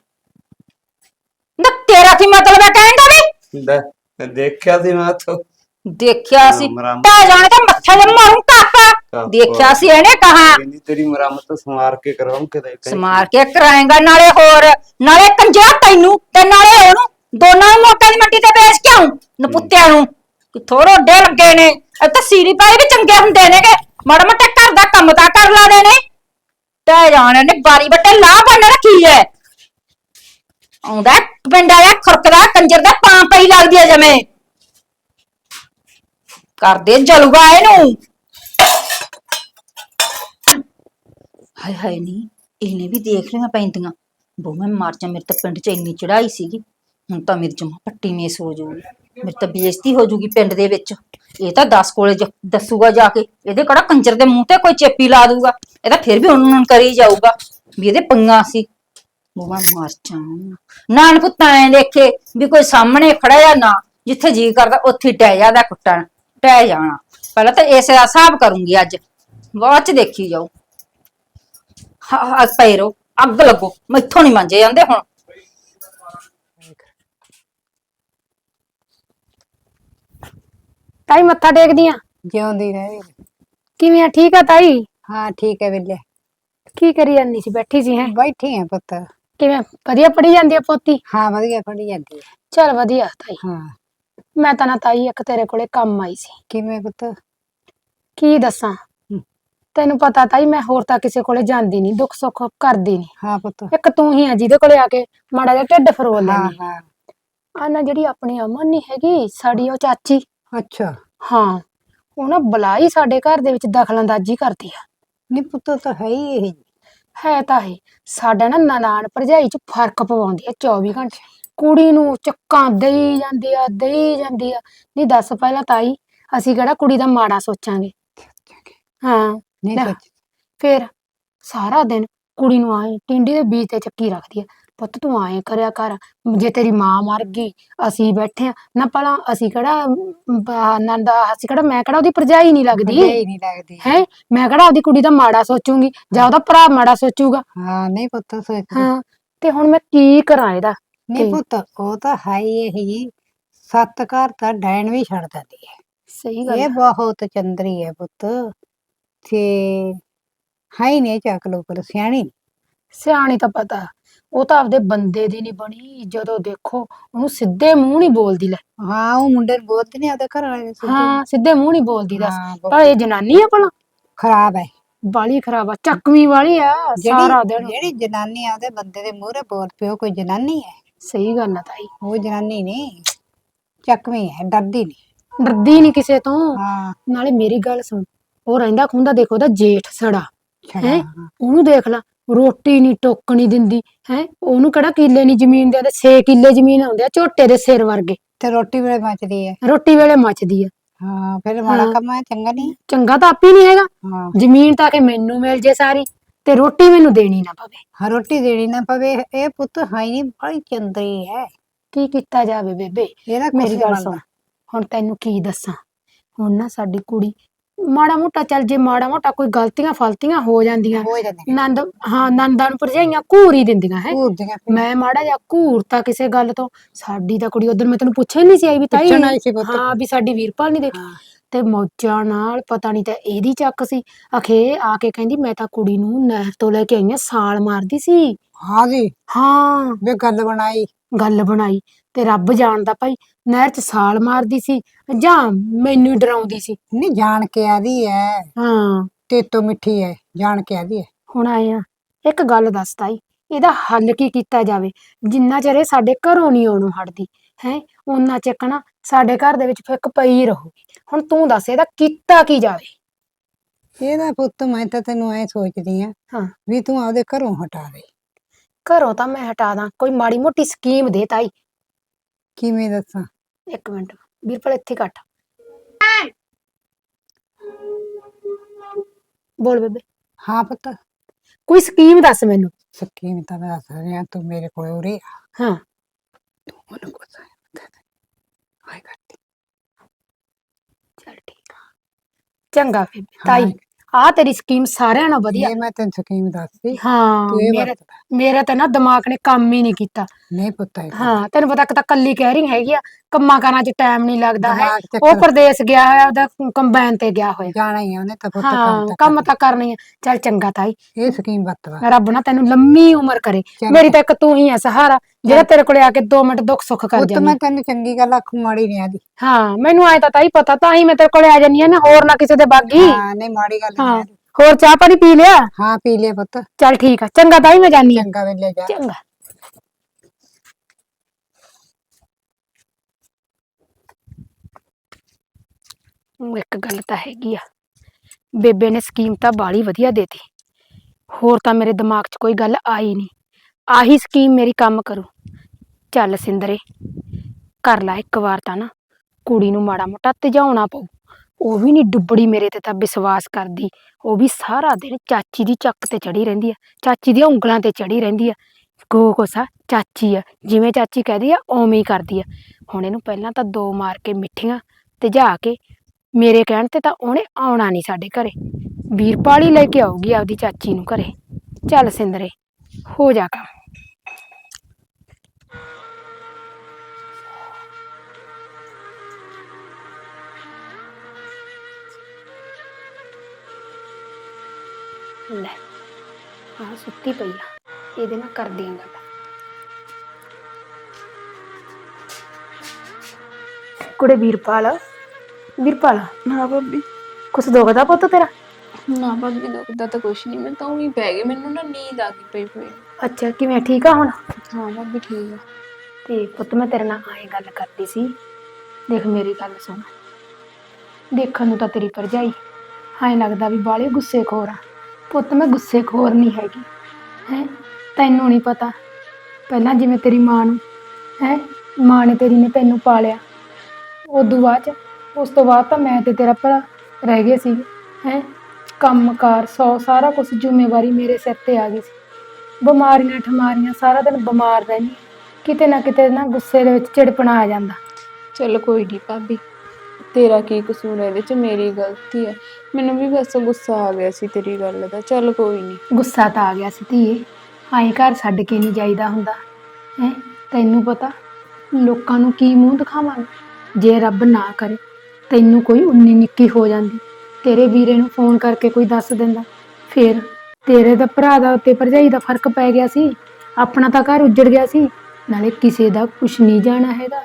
ਨਾ ਤੇਰਾ ਕੀ ਮਤਲਬ ਹੈ ਕਹਿਣ ਦਾ ਵੀ? ਲੈ, ਦੇਖਿਆ ਸੀ ਮੈਂ ਤੋਂ ਦੇਖਿਆ ਸੀ। ਮਰਾਮਤ। ਟਹਿ ਜਾਣੇ ਤਾਂ ਮੱਥੇ ਤੇ ਮਾਰੂ ਕਾਪਾ ਕਾਪਾ। ਦੇਖਿਆ ਸੀ ਇਹਨੇ ਕਹਾ। ਕਹਿੰਦੀ ਤੇਰੀ ਮਰਮਤ ਸਮਾਰ ਕੇ ਕਰਾਉਂ ਕਿਤੇ। ਸਮਾਰ ਕੇ ਕਰਾਏਗਾ ਨਾਲੇ ਹੋਰ ਨਾਲੇ ਕੰਜਰਾ ਤੈਨੂੰ ਤੇ ਨਾਲੇ ਉਹਨੂੰ। ਦੋਨਾਂ ਨੂੰ ਮੋਟੇ ਦੀ ਮੰਡੀ ਤੇ ਵੇਚ ਕੇ ਆਉਂ ਨਪੁੱਤਿਆਂ ਨੂੰ। ਕਿੱਥੋਂ ਰੋਡੇ ਲੱਗੇ ਨੇ? ਇਹ ਤਾਂ ਸੀਰੀ ਪਾਏ ਵੀ ਚੰਗੇ ਹੁੰਦੇ ਨੇਗੇ। ਮਾੜਾ ਮੋਟਾ ਘਰ ਦਾ ਕੰਮ ਤਾਂ ਕਰ ਲਾਦੇ ਨੇ। ਟਹਿ ਜਾਣੇ ਨੇ, ਬਾਰੀ ਬੱਟੇ ਲਾ ਬੰਨ ਰੱਖੀ ਐ। ਆਉਂਦਾ ਪਿੰਡ ਆਇਆ ਖੁਰਕਦਾ, ਕੰਜਰ ਦਾ ਪਾਂ ਪਈ ਲੱਗਦੀ ਐ ਜਮੇ। ਕਰਦੇ ਜਲੂਗਾ ਇਹਨੂੰ। ਹਾਏ ਹਾਏ ਨਹੀਂ ਇਹਨੇ ਵੀ ਦੇਖ ਲਿਆ ਪੈਂਦੀਆਂ। ਬਹੁ ਮੈਂ ਮਰ ਜਾ, ਮੇਰੇ ਤਾਂ ਪਿੰਡ ਚ ਇੰਨੀ ਚੜਾਈ ਸੀਗੀ। ਹੁਣ ਤਾਂ ਮੇਰੀ ਜਮਾ ਪੱਟੀ ਮੇਸ ਹੋ ਜਾਊਗੀ ਮੇਰੀ ਤਾਂ ਬੇਇੱਜ਼ਤੀ ਹੋ ਜਾਊਗੀ ਪਿੰਡ ਦੇ ਵਿੱਚ। ਇਹ ਤਾਂ 10 ਕੋਲੇ ਜ- ਦੱਸੂਗਾ ਜਾ ਕੇ। ਇਹਦੇ ਕਿਹੜਾ ਕੰਜਰ ਦੇ ਮੂੰਹ ਤੇ ਕੋਈ ਚੇਪੀ ਲਾ ਦੂਗਾ? ਇਹ ਤਾਂ ਫਿਰ ਵੀ ਉਹਨਾਂ ਨੂੰ ਕਰੀ ਜਾਊਗਾ। ਵੀ ਇਹਦੇ ਪੰਗਾ ਸੀ। ਬੋ ਮੈਂ ਮਰ ਨਾਨ ਪੁੱਤਾਂ ਐ ਦੇਖੇ ਵੀ ਕੋਈ ਸਾਹਮਣੇ ਖੜਾ ਜਾਂ ਨਾ, ਜਿੱਥੇ ਜੀ ਕਰਦਾ ਉੱਥੇ ਟਹਿ ਜਾਂਦਾ ਕੁੱਟਣ। ਟਹਿ ਜਾਣਾ। ਪਹਿਲਾਂ ਤਾਂ ਇਸੇ ਦਾ ਹਿਸਾਬ ਕਰੂੰਗੀ ਅੱਜ। ਬਾਅਦ ਚ ਦੇਖੀ ਜਾਊ। ਹਾਂ ਹਾਂ ਪਏ ਰਹੋ ਅੱਗ ਲੱਗੋ। ਮੈਥੋਂ ਨਹੀਂ ਮੰਜੇ ਜਾਂਦੇ ਹੁਣ। ਤਾਈ ਮੱਥਾ ਟੇਕਦੀ ਆ? ਜਿਉਂਦੀ ਰਹੇ ਕਿਵੇਂ ਆ? ਠੀਕ ਆ ਤਾਈ? ਹਾਂ ਠੀਕ ਹੈ ਬਿੱਲੇ ਕੀ ਕਰੀ ਜਾਂਦੀ ਸੀ? ਬੈਠੀ ਸੀ ਹੈ। ਬੈਠੀ ਹੈ ਪੁੱਤ। ਕਿਵੇਂ? ਵਧੀਆ ਪੜੀ ਜਾਂਦੀ ਆ ਪੋਤੀ? ਹਾਂ ਵਧੀਆ ਪੜੀ ਜਾਂਦੀ। ਹੈ ਚਲ ਵਧੀਆ ਤਾਈ। ਹਾਂ। ਮੈਂ ਤਾਂ ਨਾ ਤਾਈ ਇੱਕ ਤੇਰੇ ਕੋਲੇ ਕੰਮ ਆਈ ਸੀ। ਕਿਵੇਂ ਪੁੱਤ? ਕੀ ਦੱਸਾਂ? ਤੈਨੂੰ ਪਤਾ ਤਾਈ ਮੈਂ ਹੋਰ ਤਾਂ ਕਿਸੇ ਕੋਲੇ ਜਾਂਦੀ ਨਹੀਂ ਦੁੱਖ ਸੁੱਖ ਕਰਦੀ ਨਹੀਂ ਹਾਂ ਪੁੱਤ। ਇੱਕ ਤੂੰ ਹੀ ਆ ਜਿਹਦੇ ਕੋਲੇ ਆ ਕੇ ਮਾੜਾ ਜਿਹਾ ਢਿੱਡ ਫਰੋਲ ਹਾਂ ਲੈਂਦੀ। ਹਾਂ ਆ ਨਾ ਜਿਹੜੀ ਆਪਣੀ ਅਮਨ ਨਹੀਂ ਹੈਗੀ ਸਾਡੀ ਉਹ ਚਾਚੀ। ਅੱਛਾ। ਹਾਂ। ਉਹ ਨਾ ਬਲਾਈ ਸਾਡੇ ਘਰ ਦੇ ਵਿੱਚ ਦਖਲਅੰਦਾਜ਼ੀ ਕਰਦੀ ਆ। ਨਹੀਂ ਪੁੱਤ ਤਾਂ ਹੈ ਹੀ ਇਹ। ਹੈ ਤਾਂ ਹੈ ਸਾਡਾ ਨਾ ਨਨਾਣ ਭਰਜਾਈ ਚ ਫ਼ਰਕ ਪਵਾਉਂਦੀ ਆ 24 ਘੰਟੇ। ਕੁੜੀ ਨੂੰ ਚੱਕਾਂ ਦੇਈ ਜਾਂਦੀ ਆ ਦੇਈ ਜਾਂਦੀ ਆ। ਨਹੀਂ ਦੱਸ ਪਹਿਲਾਂ ਤਾਈ ਅਸੀਂ ਕਿਹੜਾ ਕੁੜੀ ਦਾ ਮਾੜਾ ਸੋਚਾਂਗੇ? ਹਾਂ। ਨਹੀਂ ਲੈ। ਸੱਚ ਫਿਰ ਸਾਰਾ ਦਿਨ ਕੁੜੀ ਨੂੰ ਆਏ ਟਿੰਡੀ ਦੇ ਬੀਜ ਤੇ ਚੱਕੀ ਰੱਖਦੀ ਆ। ਪੁੱਤ ਤੂੰ ਆਏ ਕਰਿਆ ਕਰ ਜੇ ਤੇਰੀ ਮਾਂ ਮਰ ਗਈ ਅਸੀਂ ਬੈਠੇ ਆ। ਨਾ ਭਲਾ ਅਸੀਂ ਕਿਹੜਾ ਅਮ, ਬ- ਨੰਦਾ ਅਸੀਂ ਕਿਹੜਾ ਮੈਂ ਕਿਹੜਾ ਉਹਦੀ ਭਰਜਾਈ ਨਹੀਂ ਲੱਗਦੀ? ਭਰਜਾਈ ਨਹੀਂ ਲੱਗਦੀ। ਹੈ? ਮੈਂ ਕਿਹੜਾ ਉਹਦੀ ਕੁੜੀ ਦਾ ਮਾੜਾ ਸੋਚੂਗੀ ਜਾਂ ਉਹਦਾ ਭਰਾ ਮਾੜਾ ਸੋਚੂਗਾ? ਹਾਂ ਨਹੀਂ ਪੁੱਤ ਸੋਚ ਹਾਂ ਤੇ ਹੁਣ ਮੈਂ ਕੀ ਕਰਾਂ ਇਹਦਾ? ਨਹੀਂ ਪੁੱਤ ਉਹ ਤਾਂ ਹੈ ਹੀ ਸੱਤ ਘਰ ਤਾਂ ਡੈਣ ਵੀ ਛੱਡ ਦਿੰਦੀ ਹੈ। ਸਹੀ ਗੱਲ ਇਹ। ਬਹੁਤ ਚੰਦਰੀ ਹੈ ਪੁੱਤ। ਤੇ ਹੈ ਹੀ ਨਹੀਂ ਚੱਕ ਲੋ ਪਰ ਸਿਆਣੀ। ਸਿਆਣੀ ਤਾਂ ਪਤਾ। ਉਹ ਤਾਂ ਆਪਦੇ ਬੰਦੇ ਦੀ ਨਹੀਂ ਬਣੀ ਜਦੋਂ ਦੇਖੋ ਉਹਨੂੰ ਸਿੱਧੇ ਮੂੰਹ ਨਹੀਂ ਬੋਲਦੀ ਲੈ। ਹਾਂ ਉਹ ਮੁੰਡੇ ਨੂੰ ਬੋਲਦੇ ਨਹੀਂ ਆਦੇ ਘਰ ਵਾਲੇ ਸਿੱਧੇ। ਹਾਂ ਸਿੱਧੇ ਮੂੰਹ ਨਹੀਂ ਬੋਲਦੀ ਦੱਸ। ਹਾਂ, ਪਰ ਇਹ ਜਨਾਨੀ ਆ ਭਲਾ। ਖਰਾਬ ਹੈ ਬਾਲੀ ਖਰਾਬ ਆ ਚੱਕਵੀਂ ਵਾਲੀ ਆ ਸਾਰਾ ਦਿਨ। ਜਿਹੜੀ ਜਨਾਨੀ ਆਦੇ ਬੰਦੇ ਦੇ ਮੂਹਰੇ ਬੋਲ ਪਿਓ ਕੋਈ ਜਨਾਨੀ ਹੈ ਸਹੀ ਗੱਲ ਆ ਤਾਈ। ਉਹ ਜਨਾਨੀ ਨਹੀਂ ਚੱਕਵੀਂ ਹੈ ਡਰਦੀ ਨਹੀਂ ਡਰਦੀ ਨਹੀਂ ਕਿਸੇ ਤੋਂ। ਹਾਂ। ਨਾਲੇ ਮੇਰੀ ਗੱਲ ਸੁਣ ਉਹ ਰਹਿੰਦਾ ਖੁੰਦਾ ਦੇਖੋ ਉਹਦਾ ਜੇਠ ਸੜਾ। ਛੜਾ ਹੈਂ? ਉਹਨੂੰ ਦੇਖ ਲਾ। ਰੋਟੀ ਨਹੀਂ ਟੋਕ ਨਹੀਂ ਦਿੰਦੀ ਹੈ? ਉਹਨੂੰ ਕਿਹੜਾ ਕਿੱਲੇ ਨਹੀਂ ਜ਼ਮੀਨ ਦੇ ਤੇ 6 ਕਿੱਲੇ ਜ਼ਮੀਨ ਆਉਂਦੇ ਆ ਝੋਟੇ ਦੇ ਸਿਰ ਵਰਗੇ। ਤੇ ਰੋਟੀ ਵੇਲੇ ਮੱਚਦੀ ਹੈ ਰੋਟੀ ਵੇਲੇ ਮੱਚਦੀ ਆ ਹਾਂ ਫਿਰ ਮਾੜਾ। ਕੰਮ ਹੈ ਚੰਗਾ ਨਹੀਂ ਚੰਗਾ ਤਾਂ ਆਪੀ ਨਹੀਂ ਹੈਗਾ। ਹਾਂ। ਜ਼ਮੀਨ ਤਾਂ ਕਿ ਮੈਨੂੰ ਮਿਲ ਜੇ ਸਾਰੀ ਤੇ ਰੋਟੀ ਮੈਨੂੰ ਦੇਣੀ ਨਾ ਪਵੇ। ਹਾਂ ਰੋਟੀ ਦੇਣੀ ਨਾ ਪਵੇ ਇਹ ਪੁੱਤ ਹੈ ਹੀ ਨਹੀਂ ਬੜੀ ਚੰਦਰੀ ਹੈ ਕੀ ਕੀਤਾ ਜਾਵੇ ਬੇਬੇ? ਇਹਦਾ ਮੇਰੀ ਗੱਲ। ਸੁਣ। ਹੁਣ ਤੈਨੂੰ ਕੀ ਦੱਸਾਂ? ਹੁਣ ਨਾ ਸਾਡੀ ਕੁੜੀ ਮਾੜਾ ਮੋਟਾ ਚੱਲ ਜੇ ਮਾੜਾ ਮੋਟਾ ਕੋਈ ਗਲਤੀਆਂ ਫਲਤੀਆਂ ਹੋ ਜਾਂਦੀਆਂ ਹੋ ਨੰਦ ਹਾਂ ਨੰਦਾਂ ਨੂੰ ਭਰਜਾਈਆਂ ਘੂਰ ਹੀ ਦਿੰਦੀਆਂ ਹੈ। ਘੂਰਦੀਆਂ। ਮੈਂ ਮਾੜਾ ਜਿਹਾ ਘੂਰਤਾ ਕਿਸੇ ਗੱਲ ਤੋਂ ਸਾਡੀ ਤਾਂ ਕੁੜੀ ਉਧਰ ਮੈਂ ਤੈਨੂੰ ਪੁੱਛਿਆ ਨਹੀਂ ਸੀ ਆਈ ਵੀ ਤਾਈ। ਪੁੱਛਣ ਆਈ ਸੀ ਪੁੱਤ। ਹਾਂ ਵੀ ਸਾਡੀ ਵੀਰਪਾਲ ਨਹੀਂ ਦੇਖੀ। ਤੇ ਮੌਜਾਂ ਨਾਲ ਪਤਾ ਨਹੀਂ ਤਾਂ ਇਹਦੀ ਚੱਕ ਸੀ। ਅਖੇ ਆ ਕੇ ਕਹਿੰਦੀ ਮੈਂ ਤਾਂ ਕੁੜੀ ਨੂੰ ਨਹਿਰ ਤੋਂ ਲੈ ਕੇ ਆਈ ਆ ਸਾਲ ਮਾਰਦੀ ਸੀ। ਹਾਂ ਜੀ। ਹਾਂ। ਵੇ ਗੱਲ ਬਣਾਈ। ਗੱਲ ਬਣਾਈ। ਤੇ ਰੱਬ ਜਾਣਦਾ ਭਾਈ ਨਹਿਰ 'ਚ ਸਾਲ ਮਾਰਦੀ ਸੀ ਜਾਂ ਮੈਨੂੰ ਹੀ ਡਰਾਉਂਦੀ ਸੀ। ਨਹੀਂ ਜਾਣ ਕੇ ਆਦੀ ਐ। ਹਾਂ। ਤੇ ਤੋਂ ਮਿੱਠੀ ਐ ਜਾਣ ਕੇ ਆਦੀ ਐ। ਹੁਣ ਆਏ ਆ। ਇੱਕ ਗੱਲ ਦੱਸ ਤਾਈ ਇਹਦਾ ਹੱਲ ਕੀ ਕੀਤਾ ਜਾਵੇ? ਜਿੰਨਾ ਚਿਰ ਇਹ ਸਾਡੇ ਘਰੋਂ ਨਹੀਂ ਆਉਣੋਂ ਹਟਦੀ ਹੈ? ਉਹਨਾਂ ਨਾ ਸਾਡੇ ਘਰ ਦੇ ਵਿੱਚ ਫਿੱਕ ਪਈ ਰਹੂਗੀ। ਹੁਣ ਤੂੰ ਦੱਸ ਇਹਦਾ ਕੀਤਾ ਕੀ ਜਾਵੇ? ਇਹਦਾ ਪੁੱਤ ਮੈਂ ਤਾਂ ਤੈਨੂੰ ਐ ਸੋਚਦੀ ਆ ਹਾਂ। ਵੀ ਤੂੰ ਆਪਦੇ ਘਰੋਂ ਹਟਾ ਦੇ। ਘਰੋਂ ਤਾਂ ਮੈਂ ਹਟਾ ਦਾਂ। ਕੋਈ ਮਾੜੀ ਮੋਟੀ ਸਕੀਮ ਦੇ ਤਾਈ। ਕਿਵੇਂ ਦੱਸਾਂ? ਇੱਕ ਮਿੰਟ ਵੀਰਪਲ ਇੱਥੇ ਕੱਟ। ਬੋਲ ਬੇਬੇ। ਹਾਂ ਪੁੱਤ। ਕੋਈ ਸਕੀਮ ਦੱਸ ਮੈਨੂੰ। ਸਕੀਮ ਤਾਂ ਮੈਂ ਦੱਸ ਰਿਹਾ ਤੂੰ ਮੇਰੇ ਕੋਲ ਉਰੇ ਆ। ਹਾਂ। ਤੂੰ ਮੈਨੂੰ ਕੁਛ ਹਾਈ ਕਰਤੀ ਚੱਲ ਠੀਕ ਆ। ਚੰਗਾ ਬੇਬੇ ਤਾਈ। ਆ ਤੇਰੀ ਸਕੀਮ ਸਾਰਿਆਂ ਨਾਲੋਂ ਵਧੀਆ। ਇਹ ਮੈਂ ਤੈਨੂੰ ਸਕੀਮ ਦੱਸਦੀ ਹਾਂ ਤੂੰ ਇਹ ਮੇਰਾ ਵਰਤ। ਲੈ। ਮੇਰਾ ਤਾਂ ਨਾ ਦਿਮਾਗ ਨੇ ਕੰਮ ਹੀ ਨਹੀਂ ਕੀਤਾ। ਨਹੀਂ ਪੁੱਤ ਇਹ ਹਾਂ ਤੈਨੂੰ ਪਤਾ ਕਿ ਤਾਂ ਕੱਲੀ ਕਹਿ ਰਹੀ ਹੈਗੀ ਆ ਕੰਮਾਂ ਕਾਰਾਂ 'ਚ ਟਾਈਮ ਨਹੀਂ ਲੱਗਦਾ ਹੈ। ਦਿਮਾਗ ਤੇ ਉਹ ਕਰ- ਪ੍ਰਦੇਸ਼ ਗਿਆ ਹੋਇਆ ਉਹਦਾ ਕੰਬਾਈਨ ਤੇ ਗਿਆ ਹੋਇਆ। ਜਾਣਾ ਹੀ ਆ ਉਹਨੇ ਤਾਂ ਪੁੱਤ ਕੰਮ ਤਾਂ ਕੰਮ ਤਾਂ ਕਰਨੀ ਆ। ਚੱਲ ਚੰਗਾ ਤਾਈ। ਇਹ ਸਕੀਮ ਵਰਤਵਾ ਰੱਬ ਨਾ ਤੈਨੂੰ ਲੰਮੀ ਉਮਰ ਕਰੇ। ਚੰਗਾ। ਮੇਰੀ ਤਾਂ ਇੱਕ ਤੂੰ ਹੀ ਆ ਸਹਾਰਾ। ਜਿਹੜਾ ਤੇਰੇ ਕੋਲੇ ਆ ਕੇ 2 ਮਿੰਟ ਦੁੱਖ ਸੁੱਖ ਕਰ ਪੁੱਤ ਜਾਂਦੀ ਮੈਂ ਤੈਨੂੰ ਚੰਗੀ ਗੱਲ ਆਖੂ ਮਾੜੀ ਨਹੀਂ ਆਦੀ ਹਾਂ ਮੈਨੂੰ ਆਏ ਤਾਂ ਤਾਈ ਪਤਾ ਤਾਂ ਹੀ ਮੈਂ ਤੇਰੇ ਕੋਲੇ ਆ ਜਾਨੀ ਆ ਨਾ ਹੋਰ ਨਾ ਕਿਸੇ ਦੇ ਬਾਗੀ। ਹਾਂ ਨਹੀਂ ਮਾੜੀ ਗੱਲ ਹਾਂ ਨਹੀਂ ਆਦੀ ਹੋਰ ਚਾਹ ਪਾਣੀ ਪੀ ਲਿਆ? ਹਾਂ ਪੀ ਲਿਆ ਪੁੱਤ। ਚੱਲ ਠੀਕ ਆ ਚੰਗਾ ਤਾਈ ਮੈਂ ਜਾਨੀ ਆ। ਚੰਗਾ ਵੇਲੇ ਜਾ। ਚੰਗਾ। ਉਹ ਇੱਕ ਗੱਲ ਤਾਂ ਹੈਗੀ ਆ। ਬੇਬੇ ਨੇ ਸਕੀਮ ਤਾਂ ਬਾਲੀ ਵਧੀਆ ਦੇਤੀ। ਹੋਰ ਤਾਂ ਮੇਰੇ ਦਿਮਾਗ 'ਚ ਕੋਈ ਗੱਲ ਆਈ ਨਹੀਂ। ਆਹੀ ਸਕੀਮ ਮੇਰੀ ਕੰਮ ਕਰੂ। ਚੱਲ ਸਿੰਦਰੇ, ਕਰ ਲੈ ਇੱਕ ਵਾਰ ਤਾਂ ਨਾ। ਕੁੜੀ ਨੂੰ ਮਾੜਾ ਮੋਟਾ ਤਜਾਉਣਾ ਪਊ। ਉਹ ਵੀ ਨਹੀਂ ਡੁੱਬੜੀ ਮੇਰੇ ਤੇ ਤਾਂ ਵਿਸ਼ਵਾਸ ਕਰਦੀ। ਉਹ ਵੀ ਸਾਰਾ ਦਿਨ ਚਾਚੀ ਦੀ ਚੱਕ ਤੇ ਚੜੀ ਰਹਿੰਦੀ ਆ। ਚਾਚੀ ਦੀਆਂ ਉਂਗਲਾਂ ਤੇ ਚੜੀ ਰਹਿੰਦੀ ਆ। ਗੋ ਕੋਸਾ ਚਾਚੀ ਆ। ਜਿਵੇਂ ਚਾਚੀ ਕਹਦੀ ਆ, ਉਵੇਂ ਹੀ ਕਰਦੀ ਆ। ਹੁਣ ਇਹਨੂੰ ਪਹਿਲਾਂ ਤਾਂ ਦੋ ਮਾਰ ਕੇ ਮਿੱਠੀਆਂ ਤੇ ਜਾ ਕੇ ਮੇਰੇ ਕਹਿਣ ਤੇ ਤਾਂ ਉਹਨੇ ਆਉਣਾ ਨਹੀਂ ਸਾਡੇ ਘਰੇ। ਵੀਰਪਾਲੀ ਲੈ ਕੇ ਆਊਗੀ ਆਪਦੀ ਚਾਚੀ ਨੂੰ ਘਰੇ। ਚੱਲ ਸਿੰਦਰੇ, ਹੋ ਜਾ ਕੰਮ। ਲੈ ਆਹ ਸੁੱਤੀ ਪਈ ਆ ਇਹਦੇ ਨਾਲ ਕਰਦੀ ਆਂ ਗੱਲ। ਕੁੜੇ ਵੀਰਪਾਲ ਵੀਰਪਾਲ। ਨਾ ਭਾਬੀ। ਕੁਛ ਦੁਖਦਾ ਪੁੱਤ ਤੇਰਾ? ਨਾ ਭਾਬੀ ਦੁਖਦਾ ਤਾਂ ਕੁਛ ਨਹੀਂ ਮੈਂ ਤਾਂ ਉਹੀ ਪੈ ਗਈ ਮੈਨੂੰ ਨਾ ਨੀਂਦ ਆ ਗਈ ਪਈ ਪਈ। ਅੱਛਾ ਕਿਵੇਂ ਠੀਕ ਆ ਹੁਣ? ਹਾਂ ਭਾਬੀ ਠੀਕ ਆ। ਤੇ ਪੁੱਤ ਮੈਂ ਤੇਰੇ ਨਾਲ ਆਏ ਗੱਲ ਕਰਦੀ ਸੀ ਦੇਖ ਮੇਰੀ ਗੱਲ ਸੁਣ। ਦੇਖਣ ਨੂੰ ਤਾਂ ਤੇਰੀ ਭਰਜਾਈ ਐਂ ਲੱਗਦਾ ਵੀ ਬਾਲੇ ਗੁੱਸੇਖੋਰ ਆ। ਪੁੱਤ, ਮੈਂ ਗੁੱਸੇਖੋਰ ਨਹੀਂ ਹੈਗੀ। ਹੈ? ਤੈਨੂੰ ਨਹੀਂ ਪਤਾ। ਪਹਿਲਾਂ ਜਿਵੇਂ ਤੇਰੀ ਮਾਂ ਨੂੰ, ਹੈ? ਮਾਂ ਨੇ ਤੇਰੀ ਨੇ ਤੈਨੂੰ ਪਾਲਿਆ। ਉਦੋਂ ਬਾਅਦ ਚ, ਉਸ ਤੋਂ ਬਾਅਦ ਤਾਂ ਮੈਂ ਤੇ ਤੇਰਾ ਭਰਾ ਰਹਿ ਗਏ ਸੀ। ਹੈ? ਕੰਮਕਾਰ, ਸੌ, ਸਾਰਾ ਕੁਝ ਜ਼ਿੰਮੇਵਾਰੀ ਮੇਰੇ ਸਿਰ ਤੇ ਆ ਗਈ ਸੀ। ਬਿਮਾਰੀਆਂ ਠਮਾਰੀਆਂ, ਸਾਰਾ ਦਿਨ ਬਿਮਾਰ ਰਹਿੰਦੀ। ਕਿਤੇ ਨਾ ਕਿਤੇ ਨਾ ਗੁੱਸੇ ਦੇ ਵਿੱਚ ਚਿੜਪਣਾ ਆ ਜਾਂਦਾ। ਚਲੋ ਕੋਈ ਨਹੀਂ ਭਾਬੀ। ਤੇਰਾ ਕੀ ਕਸੂਰ ਹੈ? ਇਹਦੇ ਚ ਮੇਰੀ ਗਲਤੀ ਹੈ। ਮੈਨੂੰ ਵੀ ਬਸ ਗੁੱਸਾ ਆ ਗਿਆ ਸੀ ਤੇਰੀ ਗੱਲ ਦਾ। ਚੱਲ ਕੋਈ ਨਹੀਂ ਗੁੱਸਾ ਤਾਂ ਆ ਗਿਆ ਸੀ ਧੀਏ। ਆਈ ਘਰ ਛੱਡ ਕੇ ਨਹੀਂ ਜਾਈਦਾ ਹੁੰਦਾ। ਹੈ? ਤੈਨੂੰ ਪਤਾ, ਲੋਕਾਂ ਨੂੰ ਕੀ ਮੂੰਹ ਦਿਖਾਵਾਂਗੇ? ਜੇ ਰੱਬ ਨਾ ਕਰੇ, ਤੈਨੂੰ ਕੋਈ ਉਨੀ ਨਿੱਕੀ ਹੋ ਜਾਂਦੀ। ਤੇਰੇ ਵੀਰੇ ਨੂੰ ਫੋਨ ਕਰਕੇ ਕੋਈ ਦੱਸ ਦਿੰਦਾ। ਫਿਰ ਤੇਰੇ ਦਾ ਭਰਾ ਦਾ ਤੇ ਭਰਜਾਈ ਦਾ ਫ਼ਰਕ ਪੈ ਗਿਆ ਸੀ। ਆਪਣਾ ਤਾਂ ਘਰ ਉੱਜੜ ਗਿਆ ਸੀ। ਨਾਲੇ ਕਿਸੇ ਦਾ ਕੁਛ ਨਹੀਂ ਜਾਣਾ ਹੈਗਾ।